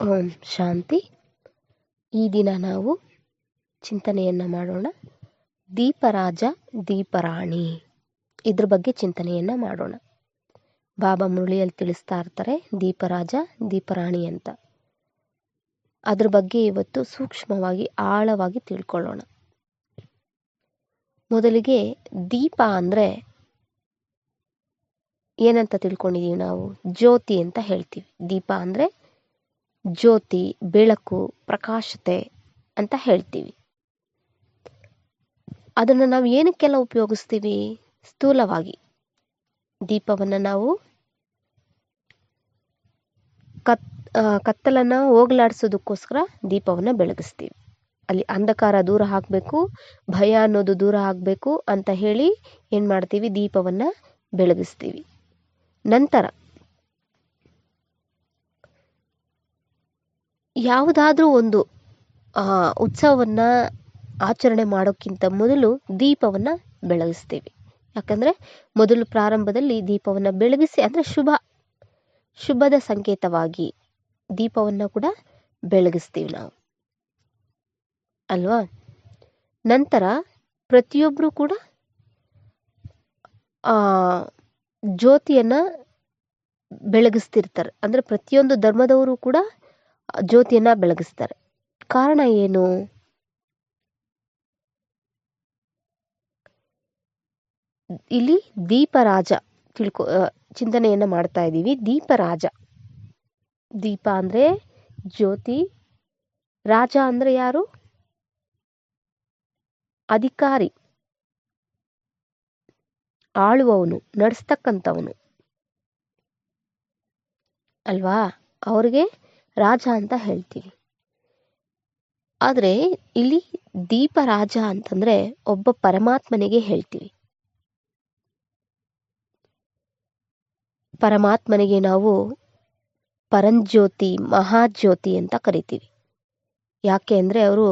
ಓಂ ಶಾಂತಿ. ಈ ದಿನ ನಾವು ಚಿಂತನೆಯನ್ನು ಮಾಡೋಣ. ದೀಪರಾಜ, ದೀಪರಾಣಿ. ಇದ್ರ ಬಗ್ಗೆ ಚಿಂತನೆಯನ್ನು ಮಾಡೋಣ. ಬಾಬಾ ಮುರಳಿಯಲ್ಲಿ ತಿಳಿಸ್ತಾ ಇರ್ತಾರೆ, ದೀಪರಾಜ, ದೀಪರಾಣಿ ಅಂತ. ಅದ್ರ ಬಗ್ಗೆ ಇವತ್ತು ಸೂಕ್ಷ್ಮವಾಗಿ, ಆಳವಾಗಿ ತಿಳ್ಕೊಳ್ಳೋಣ. ಮೊದಲಿಗೆ ದೀಪ ಅಂದರೆ ಏನಂತ ತಿಳ್ಕೊಂಡಿದ್ದೀವಿ ನಾವು? ಜ್ಯೋತಿ ಅಂತ ಹೇಳ್ತೀವಿ. ದೀಪ ಅಂದರೆ ಜ್ಯೋತಿ, ಬೆಳಕು, ಪ್ರಕಾಶತೆ ಅಂತ ಹೇಳ್ತೀವಿ. ಅದನ್ನು ನಾವು ಏನಕ್ಕೆಲ್ಲ ಉಪಯೋಗಿಸ್ತೀವಿ? ಸ್ಥೂಲವಾಗಿ. ದೀಪವನ್ನು ನಾವು ಕತ್ ಕತ್ತಲನ್ನು ಹೋಗಲಾಡಿಸೋದಕ್ಕೋಸ್ಕರ ದೀಪವನ್ನು ಬೆಳಗಿಸ್ತೀವಿ. ಅಲ್ಲಿ ಅಂಧಕಾರ ದೂರ ಹಾಕಬೇಕು ಭಯ ಅನ್ನೋದು ದೂರ ಆಗಬೇಕು ಅಂತ ಹೇಳಿ ಏನು ಮಾಡ್ತೀವಿ? ದೀಪವನ್ನು ಬೆಳಗಿಸ್ತೀವಿ. ನಂತರ ಯಾವುದಾದ್ರೂ ಒಂದು ಉತ್ಸವವನ್ನು ಆಚರಣೆ ಮಾಡೋಕ್ಕಿಂತ ಮೊದಲು ದೀಪವನ್ನು ಬೆಳಗಿಸ್ತೀವಿ. ಯಾಕಂದರೆ ಮೊದಲು ಪ್ರಾರಂಭದಲ್ಲಿ ದೀಪವನ್ನು ಬೆಳಗಿಸಿ ಅಂದರೆ ಶುಭ, ಶುಭದ ಸಂಕೇತವಾಗಿ ದೀಪವನ್ನು ಕೂಡ ಬೆಳಗಿಸ್ತೀವಿ ನಾವು. ಅಲ್ವಾ? ನಂತರ ಪ್ರತಿಯೊಬ್ಬರೂ ಕೂಡ ಜ್ಯೋತಿಯನ್ನು ಬೆಳಗಿಸ್ತಿರ್ತಾರೆ. ಅಂದರೆ ಪ್ರತಿಯೊಂದು ಧರ್ಮದವರು ಕೂಡ ಜ್ಯೋತಿಯನ್ನು ಬೆಳಗಿಸ್ತಾರೆ. ಕಾರಣ ಏನು? ಇಲ್ಲಿ ದೀಪರಾಜ ತಿಳ್ಕೊ ಚಿಂತನೆಯನ್ನು ಮಾಡ್ತಾ ಇದ್ದೀವಿ. ದೀಪರಾಜ. ದೀಪ ಅಂದರೆ ಜ್ಯೋತಿ. ರಾಜ ಅಂದರೆ ಯಾರು? ಅಧಿಕಾರಿ. ಆಳುವವನು, ನಡೆಸ್ತಕ್ಕಂಥವನು. ಅಲ್ವಾ? ಅವ್ರಿಗೆ ರಾಜ ಅಂತ ಹೇಳ್ತೀವಿ. ಆದರೆ ಇಲ್ಲಿ ದೀಪ ರಾಜ ಅಂತಂದರೆ ಒಬ್ಬ ಪರಮಾತ್ಮನಿಗೆ ಹೇಳ್ತೀವಿ. ಪರಮಾತ್ಮನಿಗೆ ನಾವು ಪರಂಜ್ಯೋತಿ, ಮಹಾಜ್ಯೋತಿ ಅಂತ ಕರಿತೀವಿ. ಯಾಕೆ ಅಂದರೆ ಅವರು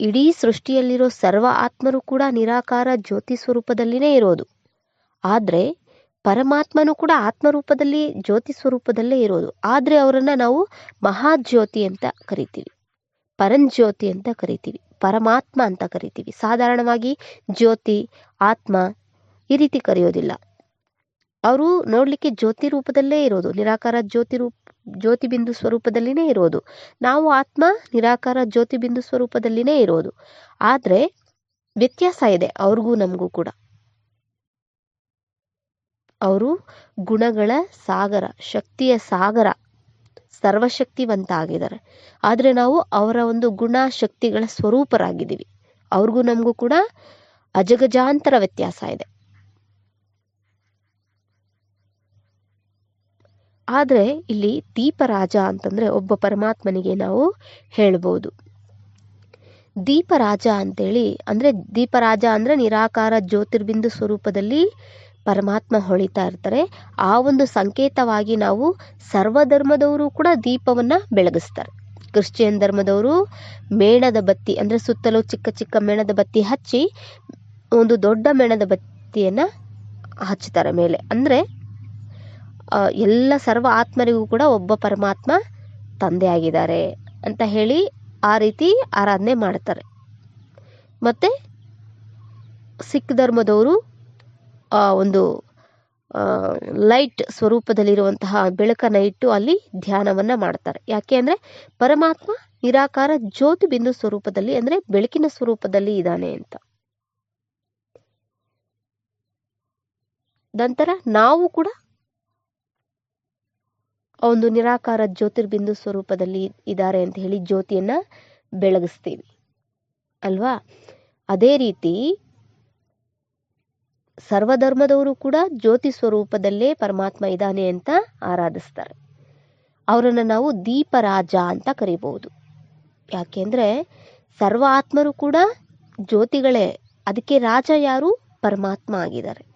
ಇಡೀ ಸೃಷ್ಟಿಯಲ್ಲಿರೋ ಸರ್ವ ಆತ್ಮರು ಕೂಡ ನಿರಾಕಾರ ಜ್ಯೋತಿ ಸ್ವರೂಪದಲ್ಲಿನೇ ಇರೋದು. ಆದರೆ ಪರಮಾತ್ಮನು ಕೂಡ ಆತ್ಮರೂಪದಲ್ಲಿ ಜ್ಯೋತಿ ಸ್ವರೂಪದಲ್ಲೇ ಇರೋದು. ಆದರೆ ಅವರನ್ನು ನಾವು ಮಹಾಜ್ಯೋತಿ ಅಂತ ಕರಿತೀವಿ. ಪರಂಜ್ಯೋತಿ ಅಂತ ಕರಿತೀವಿ. ಪರಮಾತ್ಮ ಅಂತ ಕರಿತೀವಿ. ಸಾಧಾರಣವಾಗಿ ಜ್ಯೋತಿ, ಆತ್ಮ ಈ ರೀತಿ ಕರೆಯೋದಿಲ್ಲ. ಅವರು ನೋಡಲಿಕ್ಕೆ ಜ್ಯೋತಿ ರೂಪದಲ್ಲೇ ಇರೋದು. ನಿರಾಕಾರ ಜ್ಯೋತಿ ರೂಪ, ಜ್ಯೋತಿ ಬಿಂದು ಸ್ವರೂಪದಲ್ಲಿನೇ ಇರೋದು. ನಾವು ಆತ್ಮ, ನಿರಾಕಾರ ಜ್ಯೋತಿ ಬಿಂದು ಸ್ವರೂಪದಲ್ಲಿನೇ ಇರೋದು. ಆದರೆ ವ್ಯತ್ಯಾಸ ಇದೆ ಅವ್ರಿಗೂ ನಮಗೂ ಕೂಡ. ಅವರು ಗುಣಗಳ ಸಾಗರ, ಶಕ್ತಿಯ ಸಾಗರ ಸರ್ವಶಕ್ತಿವಂತ ಆಗಿದ್ದಾರೆ ಆದರೆ ನಾವು ಅವರ ಒಂದು ಗುಣ ಶಕ್ತಿಗಳ ಸ್ವರೂಪರಾಗಿದ್ದೀವಿ. ಅವ್ರಿಗೂ ನಮಗೂ ಕೂಡ ಅಜಗಜಾಂತರ ವ್ಯತ್ಯಾಸ ಇದೆ. ಆದರೆ ಇಲ್ಲಿ ದೀಪರಾಜ ಅಂತಂದರೆ ಒಬ್ಬ ಪರಮಾತ್ಮನಿಗೆ ನಾವು ಹೇಳ್ಬೋದು. ದೀಪರಾಜ ಅಂತೇಳಿ ಅಂದರೆ ದೀಪರಾಜ ಅಂದರೆ ನಿರಾಕಾರ ಜ್ಯೋತಿರ್ಬಿಂದು ಸ್ವರೂಪದಲ್ಲಿ ಪರಮಾತ್ಮ ಹೊಳಿತಾ ಇರ್ತಾರೆ. ಆ ಒಂದು ಸಂಕೇತವಾಗಿ ನಾವು ಸರ್ವಧರ್ಮದವರು ಕೂಡ ದೀಪವನ್ನು ಬೆಳಗಿಸ್ತಾರೆ. ಕ್ರಿಶ್ಚಿಯನ್ ಧರ್ಮದವರು ಮೇಣದ ಬತ್ತಿ ಅಂದರೆ ಸುತ್ತಲೂ ಚಿಕ್ಕ ಚಿಕ್ಕ ಮೇಣದ ಬತ್ತಿ ಹಚ್ಚಿ ಒಂದು ದೊಡ್ಡ ಮೇಣದ ಬತ್ತಿಯನ್ನು ಹಚ್ತಾರೆ ಮೇಲೆ. ಅಂದರೆ ಎಲ್ಲ ಸರ್ವ ಆತ್ಮರಿಗೂ ಕೂಡ ಒಬ್ಬ ಪರಮಾತ್ಮ ತಂದೆ ಆಗಿದ್ದಾರೆ ಅಂತ ಹೇಳಿ ಆ ರೀತಿ ಆರಾಧನೆ ಮಾಡ್ತಾರೆ. ಮತ್ತು ಸಿಖ್ ಧರ್ಮದವರು ಒಂದು ಲೈಟ್ ಸ್ವರೂಪದಲ್ಲಿರುವಂತಹ ಬೆಳಕನ್ನು ಇಟ್ಟು ಅಲ್ಲಿ ಧ್ಯಾನವನ್ನು ಮಾಡ್ತಾರೆ. ಯಾಕೆ ಅಂದರೆ ಪರಮಾತ್ಮ ನಿರಾಕಾರ ಜ್ಯೋತಿ ಬಿಂದು ಸ್ವರೂಪದಲ್ಲಿ ಅಂದರೆ ಬೆಳಕಿನ ಸ್ವರೂಪದಲ್ಲಿ ಇದ್ದಾನೆ ಅಂತ. ನಂತರ ನಾವು ಕೂಡ ಒಂದು ನಿರಾಕಾರ ಜ್ಯೋತಿರ್ಬಿಂದು ಸ್ವರೂಪದಲ್ಲಿ ಇದ್ದಾರೆ ಅಂತ ಹೇಳಿ ಜ್ಯೋತಿಯನ್ನು ಬೆಳಗಿಸ್ತೀವಿ. ಅಲ್ವಾ? ಅದೇ ರೀತಿ ಸರ್ವಧರ್ಮದವರು ಕೂಡ ಜ್ಯೋತಿ ಸ್ವರೂಪದಲ್ಲೇ ಪರಮಾತ್ಮ ಇದ್ದಾನೆ ಅಂತ ಆರಾಧಿಸ್ತಾರೆ. ಅವರನ್ನು ನಾವು ದೀಪರಾಜ ಅಂತ ಕರಿಬಹುದು. ಯಾಕೆಂದರೆ ಸರ್ವ ಆತ್ಮರು ಕೂಡ ಜ್ಯೋತಿಗಳೇ, ಅದಕ್ಕೆ ರಾಜ ಯಾರು? ಪರಮಾತ್ಮ ಆಗಿದ್ದಾರೆ.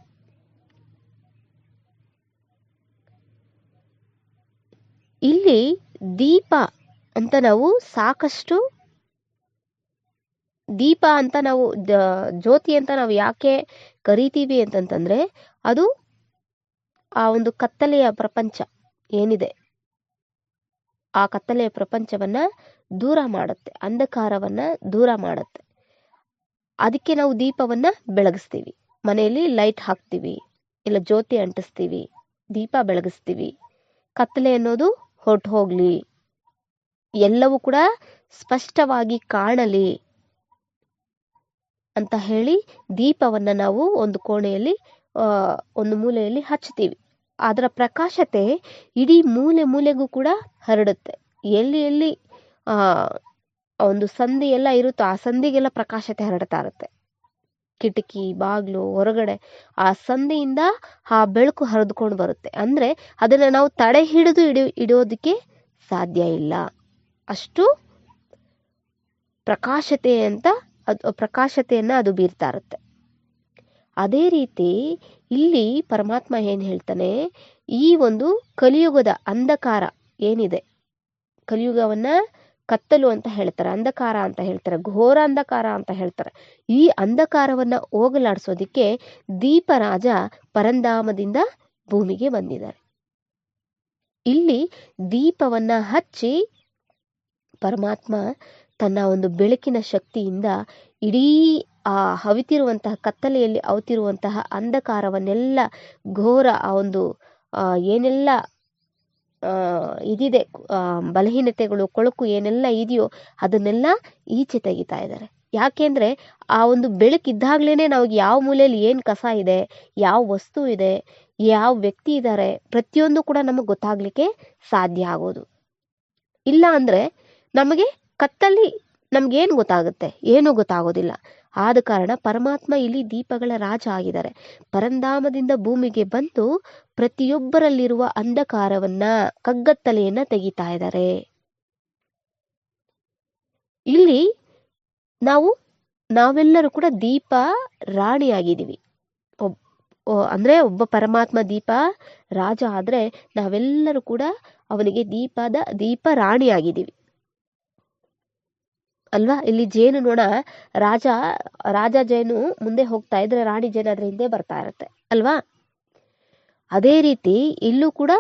ಇಲ್ಲಿ ದೀಪ ಅಂತ ನಾವು ಸಾಕಷ್ಟು ದೀಪ ಅಂತ ನಾವು ಜ್ಯೋತಿ ಅಂತ ನಾವು ಯಾಕೆ ಕರಿತೀವಿ ಅಂತಂತಂದ್ರೆ ಅದು ಆ ಒಂದು ಕತ್ತಲೆಯ ಪ್ರಪಂಚ ಏನಿದೆ? ಆ ಕತ್ತಲೆಯ ಪ್ರಪಂಚವನ್ನ ದೂರ ಮಾಡುತ್ತೆ, ಅಂಧಕಾರವನ್ನ ದೂರ ಮಾಡುತ್ತೆ. ಅದಕ್ಕೆ ನಾವು ದೀಪವನ್ನ ಬೆಳಗಿಸ್ತೀವಿ. ಮನೆಯಲ್ಲಿ ಲೈಟ್ ಹಾಕ್ತೀವಿ, ಇಲ್ಲ ಜ್ಯೋತಿ ಅಂಟಿಸ್ತೀವಿ, ದೀಪ ಬೆಳಗಿಸ್ತೀವಿ. ಕತ್ತಲೆ ಅನ್ನೋದು ಹೊರಟು ಹೋಗ್ಲಿ ಎಲ್ಲವೂ ಕೂಡ ಸ್ಪಷ್ಟವಾಗಿ ಕಾಣಲಿ. ಅಂತ ಹೇಳಿ ದೀಪವನ್ನ ನಾವು ಒಂದು ಕೋಣೆಯಲ್ಲಿ ಒಂದು ಮೂಲೆಯಲ್ಲಿ ಹಚ್ತೀವಿ ಅದರ ಪ್ರಕಾಶತೆ ಇಡೀ ಮೂಲೆ ಮೂಲೆಗೂ ಕೂಡ ಹರಡುತ್ತೆ. ಎಲ್ಲಿ ಎಲ್ಲಿ ಒಂದು ಸಂಧಿ ಎಲ್ಲ ಇರುತ್ತೋ ಆ ಸಂಧಿಗೆಲ್ಲ ಪ್ರಕಾಶತೆ ಹರಡ್ತಾ ಇರುತ್ತೆ. ಕಿಟಕಿ, ಬಾಗಿಲು, ಹೊರಗಡೆ ಆ ಸಂಧಿಯಿಂದ ಆ ಬೆಳಕು ಹರಿದುಕೊಂಡು ಬರುತ್ತೆ. ಅಂದ್ರೆ ಅದನ್ನ ನಾವು ತಡೆ ಹಿಡಿದು ಇಡಿ ಇಡೋದಕ್ಕೆ ಸಾಧ್ಯ ಇಲ್ಲ. ಅಷ್ಟು ಪ್ರಕಾಶತೆ ಅಂತ ಅದು ಪ್ರಕಾಶತೆಯನ್ನ ಅದು ಬೀರ್ತಾ ಇರುತ್ತೆ. ಅದೇ ರೀತಿ ಇಲ್ಲಿ ಪರಮಾತ್ಮ ಏನ್ ಹೇಳ್ತಾನೆ, ಈ ಒಂದು ಕಲಿಯುಗದ ಅಂಧಕಾರ ಏನಿದೆ, ಕಲಿಯುಗವನ್ನ ಕತ್ತಲು ಅಂತ ಹೇಳ್ತಾರೆ, ಅಂಧಕಾರ ಅಂತ ಹೇಳ್ತಾರೆ, ಘೋರ ಅಂಧಕಾರ ಅಂತ ಹೇಳ್ತಾರೆ. ಈ ಅಂಧಕಾರವನ್ನ ಹೋಗಲಾಡಿಸೋದಿಕ್ಕೆ ದೀಪರಾಜ ಪರಂಧಾಮದಿಂದ ಭೂಮಿಗೆ ಬಂದಿದ್ದಾರೆ. ಇಲ್ಲಿ ದೀಪವನ್ನ ಹಚ್ಚಿ ಪರಮಾತ್ಮ ತನ್ನ ಒಂದು ಬೆಳಕಿನ ಶಕ್ತಿಯಿಂದ ಇಡೀ ಆ ಹವಿತಿರುವಂತಹ ಕತ್ತಲೆಯಲ್ಲಿ ಅವತಿರುವಂತಹ ಅಂಧಕಾರವನ್ನೆಲ್ಲ ಘೋರ ಆ ಒಂದು ಏನೆಲ್ಲ ಇದಿದೆ ಬಲಹೀನತೆಗಳು, ಕೊಳಕು ಏನೆಲ್ಲ ಇದೆಯೋ ಅದನ್ನೆಲ್ಲ ಈಚೆ ತೆಗಿತಾ ಇದ್ದಾರೆ. ಯಾಕೆಂದ್ರೆ ಆ ಒಂದು ಬೆಳಕಿದ್ದಾಗ್ಲೇನೆ ನಾವು ಯಾವ ಮೂಲೆಯಲ್ಲಿ ಏನ್ ಕಸ ಇದೆ, ಯಾವ ವಸ್ತು ಇದೆ, ಯಾವ ವ್ಯಕ್ತಿ ಇದ್ದಾರೆ, ಪ್ರತಿಯೊಂದು ಕೂಡ ನಮಗೆ ಗೊತ್ತಾಗ್ಲಿಕ್ಕೆ ಸಾಧ್ಯ ಆಗೋದು. ಇಲ್ಲ ಅಂದ್ರೆ ನಮಗೆ ಕತ್ತಲ್ಲಿ ನಮ್ಗೇನು ಗೊತ್ತಾಗುತ್ತೆ? ಏನೂ ಗೊತ್ತಾಗೋದಿಲ್ಲ. ಆದ ಕಾರಣ ಪರಮಾತ್ಮ ಇಲ್ಲಿ ದೀಪಗಳ ರಾಜ ಆಗಿದ್ದಾರೆ. ಪರಂಧಾಮದಿಂದ ಭೂಮಿಗೆ ಬಂದು ಪ್ರತಿಯೊಬ್ಬರಲ್ಲಿರುವ ಅಂಧಕಾರವನ್ನ, ಕಗ್ಗತ್ತಲೆಯನ್ನ ತೆಗಿತಾ ಇದ್ದಾರೆ. ಇಲ್ಲಿ ನಾವು, ನಾವೆಲ್ಲರೂ ಕೂಡ ದೀಪ ರಾಣಿಯಾಗಿದ್ದೀವಿ. ಓ- ಅಂದ್ರೆ ಒಬ್ಬ ಪರಮಾತ್ಮ ದೀಪ ರಾಜ ಆದ್ರೆ ನಾವೆಲ್ಲರೂ ಕೂಡ ಅವನಿಗೆ ದೀಪದ, ದೀಪ ರಾಣಿಯಾಗಿದ್ದೀವಿ. ಅಲ್ವಾ? ಇಲ್ಲಿ ಜೇನು ನೊಣ ರಾಜ ರಾಜ ಜೇನು ಮುಂದೆ ಹೋಗ್ತಾ ಇದ್ರೆ ರಾಣಿ ಜೇನು ಅದ್ರ ಹಿಂದೆ ಬರ್ತಾ ಇರುತ್ತೆ, ಅಲ್ವಾ? ಅದೇ ರೀತಿ ಇಲ್ಲೂ ಕೂಡ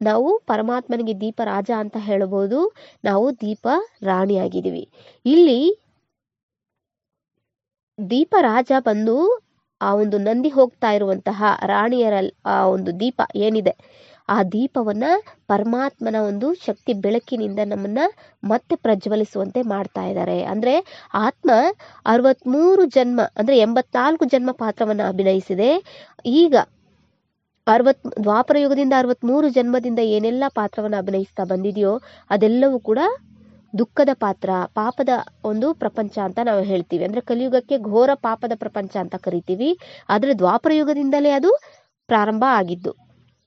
ನಾವು ಪರಮಾತ್ಮನಿಗೆ ದೀಪ ರಾಜ ಅಂತ ಹೇಳಬಹುದು ನಾವು ದೀಪ ರಾಣಿ ಆಗಿದ್ದೀವಿ. ಇಲ್ಲಿ ದೀಪ ರಾಜ ಬಂದು ಆ ಒಂದು ನಂದಿ ಹೋಗ್ತಾ ಇರುವಂತಹ ರಾಣಿಯರ ಆ ಒಂದು ದೀಪ ಏನಿದೆ? ಆ ದೀಪವನ್ನ ಪರಮಾತ್ಮನ ಒಂದು ಶಕ್ತಿ ಬೆಳಕಿನಿಂದ ನಮ್ಮನ್ನ ಮತ್ತೆ ಪ್ರಜ್ವಲಿಸುವಂತೆ ಮಾಡ್ತಾ ಇದ್ದಾರೆ. ಅಂದ್ರೆ ಆತ್ಮ ಅರವತ್ಮೂರು ಜನ್ಮ, ಅಂದ್ರೆ ಎಂಬತ್ನಾಲ್ಕು ಜನ್ಮ ಪಾತ್ರವನ್ನ ಅಭಿನಯಿಸಿದೆ. ಈಗ ಅರವತ್, ದ್ವಾಪರ ಯುಗದಿಂದ ಅರವತ್ಮೂರು ಜನ್ಮದಿಂದ ಏನೆಲ್ಲ ಪಾತ್ರವನ್ನು ಅಭಿನಯಿಸ್ತಾ ಬಂದಿದೆಯೋ ಅದೆಲ್ಲವೂ ಕೂಡ ದುಃಖದ ಪಾತ್ರ, ಪಾಪದ ಒಂದು ಪ್ರಪಂಚ ಅಂತ ನಾವು ಹೇಳ್ತೀವಿ. ಅಂದ್ರೆ ಕಲಿಯುಗಕ್ಕೆ ಘೋರ ಪಾಪದ ಪ್ರಪಂಚ ಅಂತ ಕರಿತೀವಿ. ಆದರೆ ದ್ವಾಪರ ಯುಗದಿಂದಲೇ ಅದು ಪ್ರಾರಂಭ ಆಗಿದ್ದು.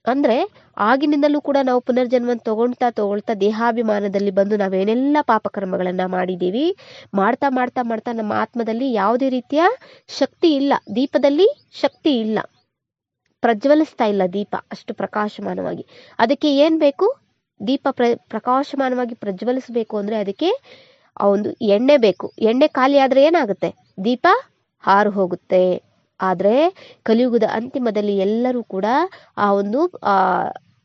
ಅಂದ್ರೆ ಆಗಿನಿಂದಲೂ ಕೂಡ ನಾವು ಪುನರ್ಜನ್ಮ ತಗೊಳ್ತಾ ತಗೊಳ್ತಾ ದೇಹಾಭಿಮಾನದಲ್ಲಿ ಬಂದು ನಾವೇನೆಲ್ಲ ಪಾಪಕರ್ಮಗಳನ್ನು ಮಾಡಿದ್ದೀವಿ, ಮಾಡ್ತಾ ಮಾಡ್ತಾ ಮಾಡ್ತಾ ನಮ್ಮ ಆತ್ಮದಲ್ಲಿ ಯಾವುದೇ ರೀತಿಯ ಶಕ್ತಿ ಇಲ್ಲ. ದೀಪದಲ್ಲಿ ಶಕ್ತಿ ಇಲ್ಲ. ಪ್ರಜ್ವಲಿಸ್ತಾ ಇಲ್ಲ ದೀಪ ಅಷ್ಟು ಪ್ರಕಾಶಮಾನವಾಗಿ. ಅದಕ್ಕೆ ಏನು ಬೇಕು? ದೀಪ ಪ್ರ, ಪ್ರಕಾಶಮಾನವಾಗಿ ಪ್ರಜ್ವಲಿಸಬೇಕು ಅಂದ್ರೆ ಅದಕ್ಕೆ ಆ ಒಂದು ಎಣ್ಣೆ ಬೇಕು. ಎಣ್ಣೆ ಖಾಲಿ ಆದ್ರೆ ಏನಾಗುತ್ತೆ? ದೀಪ ಹಾರು ಹೋಗುತ್ತೆ. ಆದ್ರೆ ಕಲಿಯುಗದ ಅಂತಿಮದಲ್ಲಿ ಎಲ್ಲರೂ ಕೂಡ ಆ ಒಂದು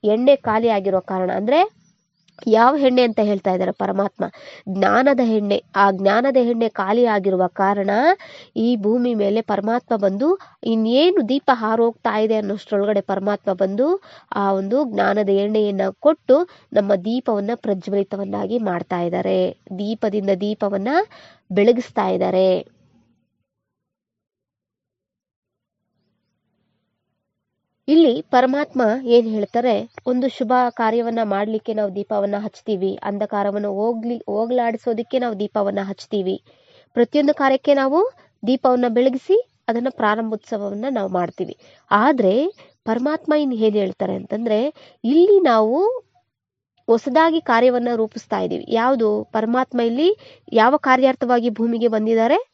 ಎಣ್ಣೆ ಖಾಲಿ ಆಗಿರೋ ಕಾರಣ ಅಂದ್ರೆ ಯಾವ ಎಣ್ಣೆ ಅಂತ ಹೇಳ್ತಾ ಇದ್ದಾರೆ ಪರಮಾತ್ಮ? ಜ್ಞಾನದ ಎಣ್ಣೆ. ಆ ಜ್ಞಾನದ ಎಣ್ಣೆ ಖಾಲಿ ಆಗಿರುವ ಕಾರಣ ಈ ಭೂಮಿ ಮೇಲೆ ಪರಮಾತ್ಮ ಬಂದು ಇನ್ನೇನು ದೀಪ ಹಾರೋಗ್ತಾ ಇದೆ ಅನ್ನೋಷ್ಟರೊಳಗಡೆ ಪರಮಾತ್ಮ ಬಂದು ಆ ಒಂದು ಜ್ಞಾನದ ಎಣ್ಣೆಯನ್ನ ಕೊಟ್ಟು ನಮ್ಮ ದೀಪವನ್ನ ಪ್ರಜ್ವಲಿತವನ್ನಾಗಿ ಮಾಡ್ತಾ ಇದ್ದಾರೆ. ದೀಪದಿಂದ ದೀಪವನ್ನ ಬೆಳಗಿಸ್ತಾ ಇದ್ದಾರೆ. ಇಲ್ಲಿ ಪರಮಾತ್ಮ ಏನ್ ಹೇಳ್ತಾರೆ? ಒಂದು ಶುಭ ಕಾರ್ಯವನ್ನ ಮಾಡ್ಲಿಕ್ಕೆ ನಾವು ದೀಪವನ್ನ ಹಚ್ತೀವಿ. ಅಂಧಕಾರವನ್ನು ಹೋಗ್ಲಿ, ಹೋಗ್ಲಾಡಿಸೋದಿಕ್ಕೆ ನಾವು ದೀಪವನ್ನ ಹಚ್ತೀವಿ. ಪ್ರತಿಯೊಂದು ಕಾರ್ಯಕ್ಕೆ ನಾವು ದೀಪವನ್ನ ಬೆಳಗಿಸಿ ಅದನ್ನ ಪ್ರಾರಂಭೋತ್ಸವವನ್ನ ನಾವು ಮಾಡ್ತೀವಿ. ಆದ್ರೆ ಪರಮಾತ್ಮ ಇನ್ ಏನ್ ಹೇಳ್ತಾರೆ ಅಂತಂದ್ರೆ, ಇಲ್ಲಿ ನಾವು ಹೊಸದಾಗಿ ಕಾರ್ಯವನ್ನ ರೂಪಿಸ್ತಾ ಇದ್ದೀವಿ ಯಾವುದು? ಪರಮಾತ್ಮ ಇಲ್ಲಿ ಯಾವ ಕಾರ್ಯಾರ್ಥವಾಗಿ ಭೂಮಿಗೆ ಬಂದಿದ್ದಾರೆ?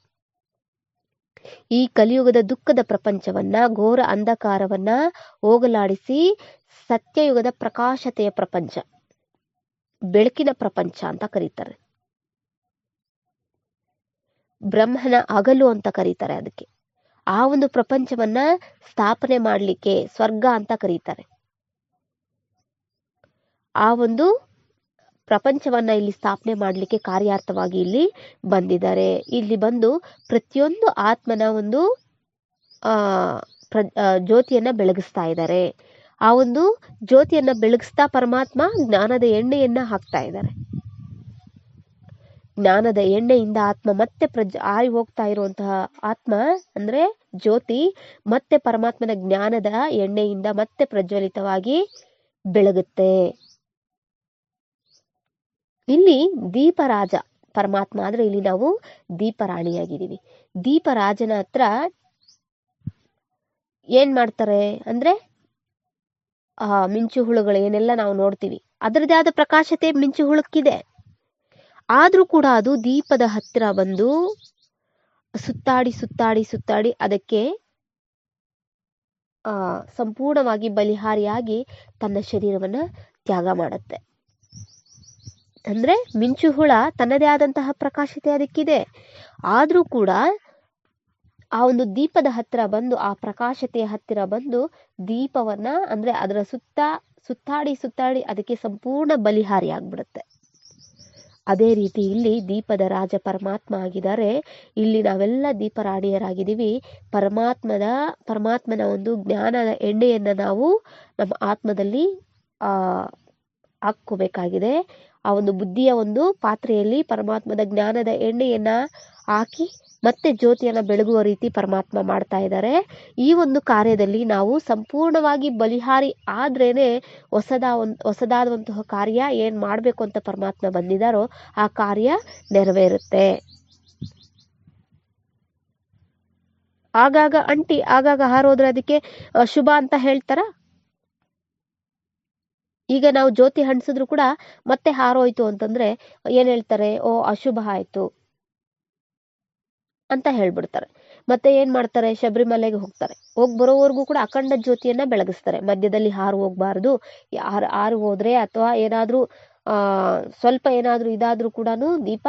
ಈ ಕಲಿಯುಗದ ದುಃಖದ ಪ್ರಪಂಚವನ್ನ, ಘೋರ ಅಂಧಕಾರವನ್ನ ಹೋಗಲಾಡಿಸಿ ಸತ್ಯಯುಗದ ಪ್ರಕಾಶತೆಯ ಪ್ರಪಂಚ, ಬೆಳಕಿನ ಪ್ರಪಂಚ ಅಂತ ಕರೀತಾರೆ. ಬ್ರಹ್ಮನ ಹಗಲು ಅಂತ ಕರೀತಾರೆ ಅದಕ್ಕೆ. ಆ ಒಂದು ಪ್ರಪಂಚವನ್ನ ಸ್ಥಾಪನೆ ಮಾಡಲಿಕ್ಕೆ ಸ್ವರ್ಗ ಅಂತ ಕರೀತಾರೆ. ಆ ಒಂದು ಪ್ರಪಂಚವನ್ನ ಇಲ್ಲಿ ಸ್ಥಾಪನೆ ಮಾಡಲಿಕ್ಕೆ ಕಾರ್ಯಾರ್ಥವಾಗಿ ಇಲ್ಲಿ ಬಂದಿದ್ದಾರೆ. ಇಲ್ಲಿ ಬಂದು ಪ್ರತಿಯೊಂದು ಆತ್ಮನ ಒಂದು ಪ್ರ ಜ್ಯೋತಿಯನ್ನ ಬೆಳಗಿಸ್ತಾ ಇದ್ದಾರೆ. ಆ ಒಂದು ಜ್ಯೋತಿಯನ್ನ ಬೆಳಗಿಸ್ತಾ ಪರಮಾತ್ಮ ಜ್ಞಾನದ ಎಣ್ಣೆಯನ್ನ ಹಾಕ್ತಾ ಇದ್ದಾರೆ. ಜ್ಞಾನದ ಎಣ್ಣೆಯಿಂದ ಆತ್ಮ ಮತ್ತೆ ಪ್ರಜ್, ಆರಿ ಹೋಗ್ತಾ ಇರುವಂತಹ ಆತ್ಮ ಅಂದ್ರೆ ಜ್ಯೋತಿ ಮತ್ತೆ ಪರಮಾತ್ಮನ ಜ್ಞಾನದ ಎಣ್ಣೆಯಿಂದ ಮತ್ತೆ ಪ್ರಜ್ವಲಿತವಾಗಿ ಬೆಳಗುತ್ತೆ. ಇಲ್ಲಿ ದೀಪರಾಜ ಪರಮಾತ್ಮ ಆದ್ರೆ ಇಲ್ಲಿ ನಾವು ದೀಪರಾಣಿಯಾಗಿದ್ದೀವಿ. ದೀಪರಾಜನ ಹತ್ರ ಏನ್ ಮಾಡ್ತಾರೆ ಅಂದ್ರೆ, ಆ, ಮಿಂಚು ಹುಳುಗಳು ಏನೆಲ್ಲ ನಾವು ನೋಡ್ತೀವಿ. ಅದರದೇ ಆದ ಪ್ರಕಾಶತೆ ಮಿಂಚು ಹುಳಕ್ಕಿದೆ. ಆದ್ರೂ ಕೂಡ ಅದು ದೀಪದ ಹತ್ತಿರ ಬಂದು ಸುತ್ತಾಡಿ ಸುತ್ತಾಡಿ ಸುತ್ತಾಡಿ ಅದಕ್ಕೆ ಸಂಪೂರ್ಣವಾಗಿ ಬಲಿಹಾರಿಯಾಗಿ ತನ್ನ ಶರೀರವನ್ನ ತ್ಯಾಗ ಮಾಡುತ್ತೆ. ಅಂದ್ರೆ ಮಿಂಚು ಹುಳ ತನ್ನದೇ ಆದಂತಹ ಪ್ರಕಾಶತೆ ಅದಕ್ಕಿದೆ. ಆದ್ರೂ ಕೂಡ ಆ ಒಂದು ದೀಪದ ಹತ್ತಿರ ಬಂದು, ಆ ಪ್ರಕಾಶತೆಯ ಹತ್ತಿರ ಬಂದು ದೀಪವನ್ನ ಅಂದ್ರೆ ಅದರ ಸುತ್ತ, ಸುತ್ತಾಡಿ ಸುತ್ತಾಡಿ ಅದಕ್ಕೆ ಸಂಪೂರ್ಣ ಬಲಿಹಾರಿ ಆಗ್ಬಿಡುತ್ತೆ. ಅದೇ ರೀತಿ ಇಲ್ಲಿ ದೀಪದ ರಾಜ ಪರಮಾತ್ಮ ಆಗಿದ್ದಾರೆ. ಇಲ್ಲಿ ನಾವೆಲ್ಲ ದೀಪರಾಣಿಯರಾಗಿದ್ದೀವಿ. ಪರಮಾತ್ಮದ, ಪರಮಾತ್ಮನ ಒಂದು ಜ್ಞಾನದ ಎಣ್ಣೆಯನ್ನ ನಾವು ನಮ್ಮ ಆತ್ಮದಲ್ಲಿ, ಆ, ಹಾಕ್ಕೋಬೇಕಾಗಿದೆ. ಆ ಒಂದು ಬುದ್ಧಿಯ ಒಂದು ಪಾತ್ರೆಯಲ್ಲಿ ಪರಮಾತ್ಮದ ಜ್ಞಾನದ ಎಣ್ಣೆಯನ್ನು ಹಾಕಿ ಮತ್ತೆ ಜ್ಯೋತಿಯನ್ನು ಬೆಳಗುವ ರೀತಿ ಪರಮಾತ್ಮ ಮಾಡ್ತಾ ಇದ್ದಾರೆ. ಈ ಒಂದು ಕಾರ್ಯದಲ್ಲಿ ನಾವು ಸಂಪೂರ್ಣವಾಗಿ ಬಲಿಹಾರಿ ಆದ್ರೇನೆ ಹೊಸದ ಒಂದು ಹೊಸದಾದಂತಹ ಕಾರ್ಯ ಏನು ಮಾಡಬೇಕು ಅಂತ ಪರಮಾತ್ಮ ಬಂದಿದ್ದಾರೋ ಆ ಕಾರ್ಯ ನೆರವೇರುತ್ತೆ. ಆಗಾಗ ಅಂಟಿ, ಆಗಾಗ ಹಾರೋದ್ರೆ ಅದಕ್ಕೆ ಶುಭ ಅಂತ ಹೇಳ್ತಾರ? ಈಗ ನಾವು ಜ್ಯೋತಿ ಹಣಿಸಿದ್ರು ಕೂಡ ಮತ್ತೆ ಹಾರೋಯ್ತು ಅಂತಂದ್ರೆ ಏನ್ ಹೇಳ್ತಾರೆ? ಓ, ಅಶುಭ ಆಯ್ತು ಅಂತ ಹೇಳ್ಬಿಡ್ತಾರೆ. ಮತ್ತೆ ಏನ್ ಮಾಡ್ತಾರೆ? ಶಬರಿಮಲೆಗೆ ಹೋಗ್ತಾರೆ. ಹೋಗ್ ಬರೋವರೆಗೂ ಕೂಡ ಅಖಂಡ ಜ್ಯೋತಿಯನ್ನ ಬೆಳಗಿಸ್ತಾರೆ. ಮಧ್ಯದಲ್ಲಿ ಹಾರು ಹೋಗ್ಬಾರ್ದು. ಯಾರು ಹಾರು ಹೋದ್ರೆ ಅಥವಾ ಏನಾದ್ರೂ, ಆ, ಸ್ವಲ್ಪ ಏನಾದ್ರೂ ಇದಾದ್ರೂ ಕೂಡ ದೀಪ,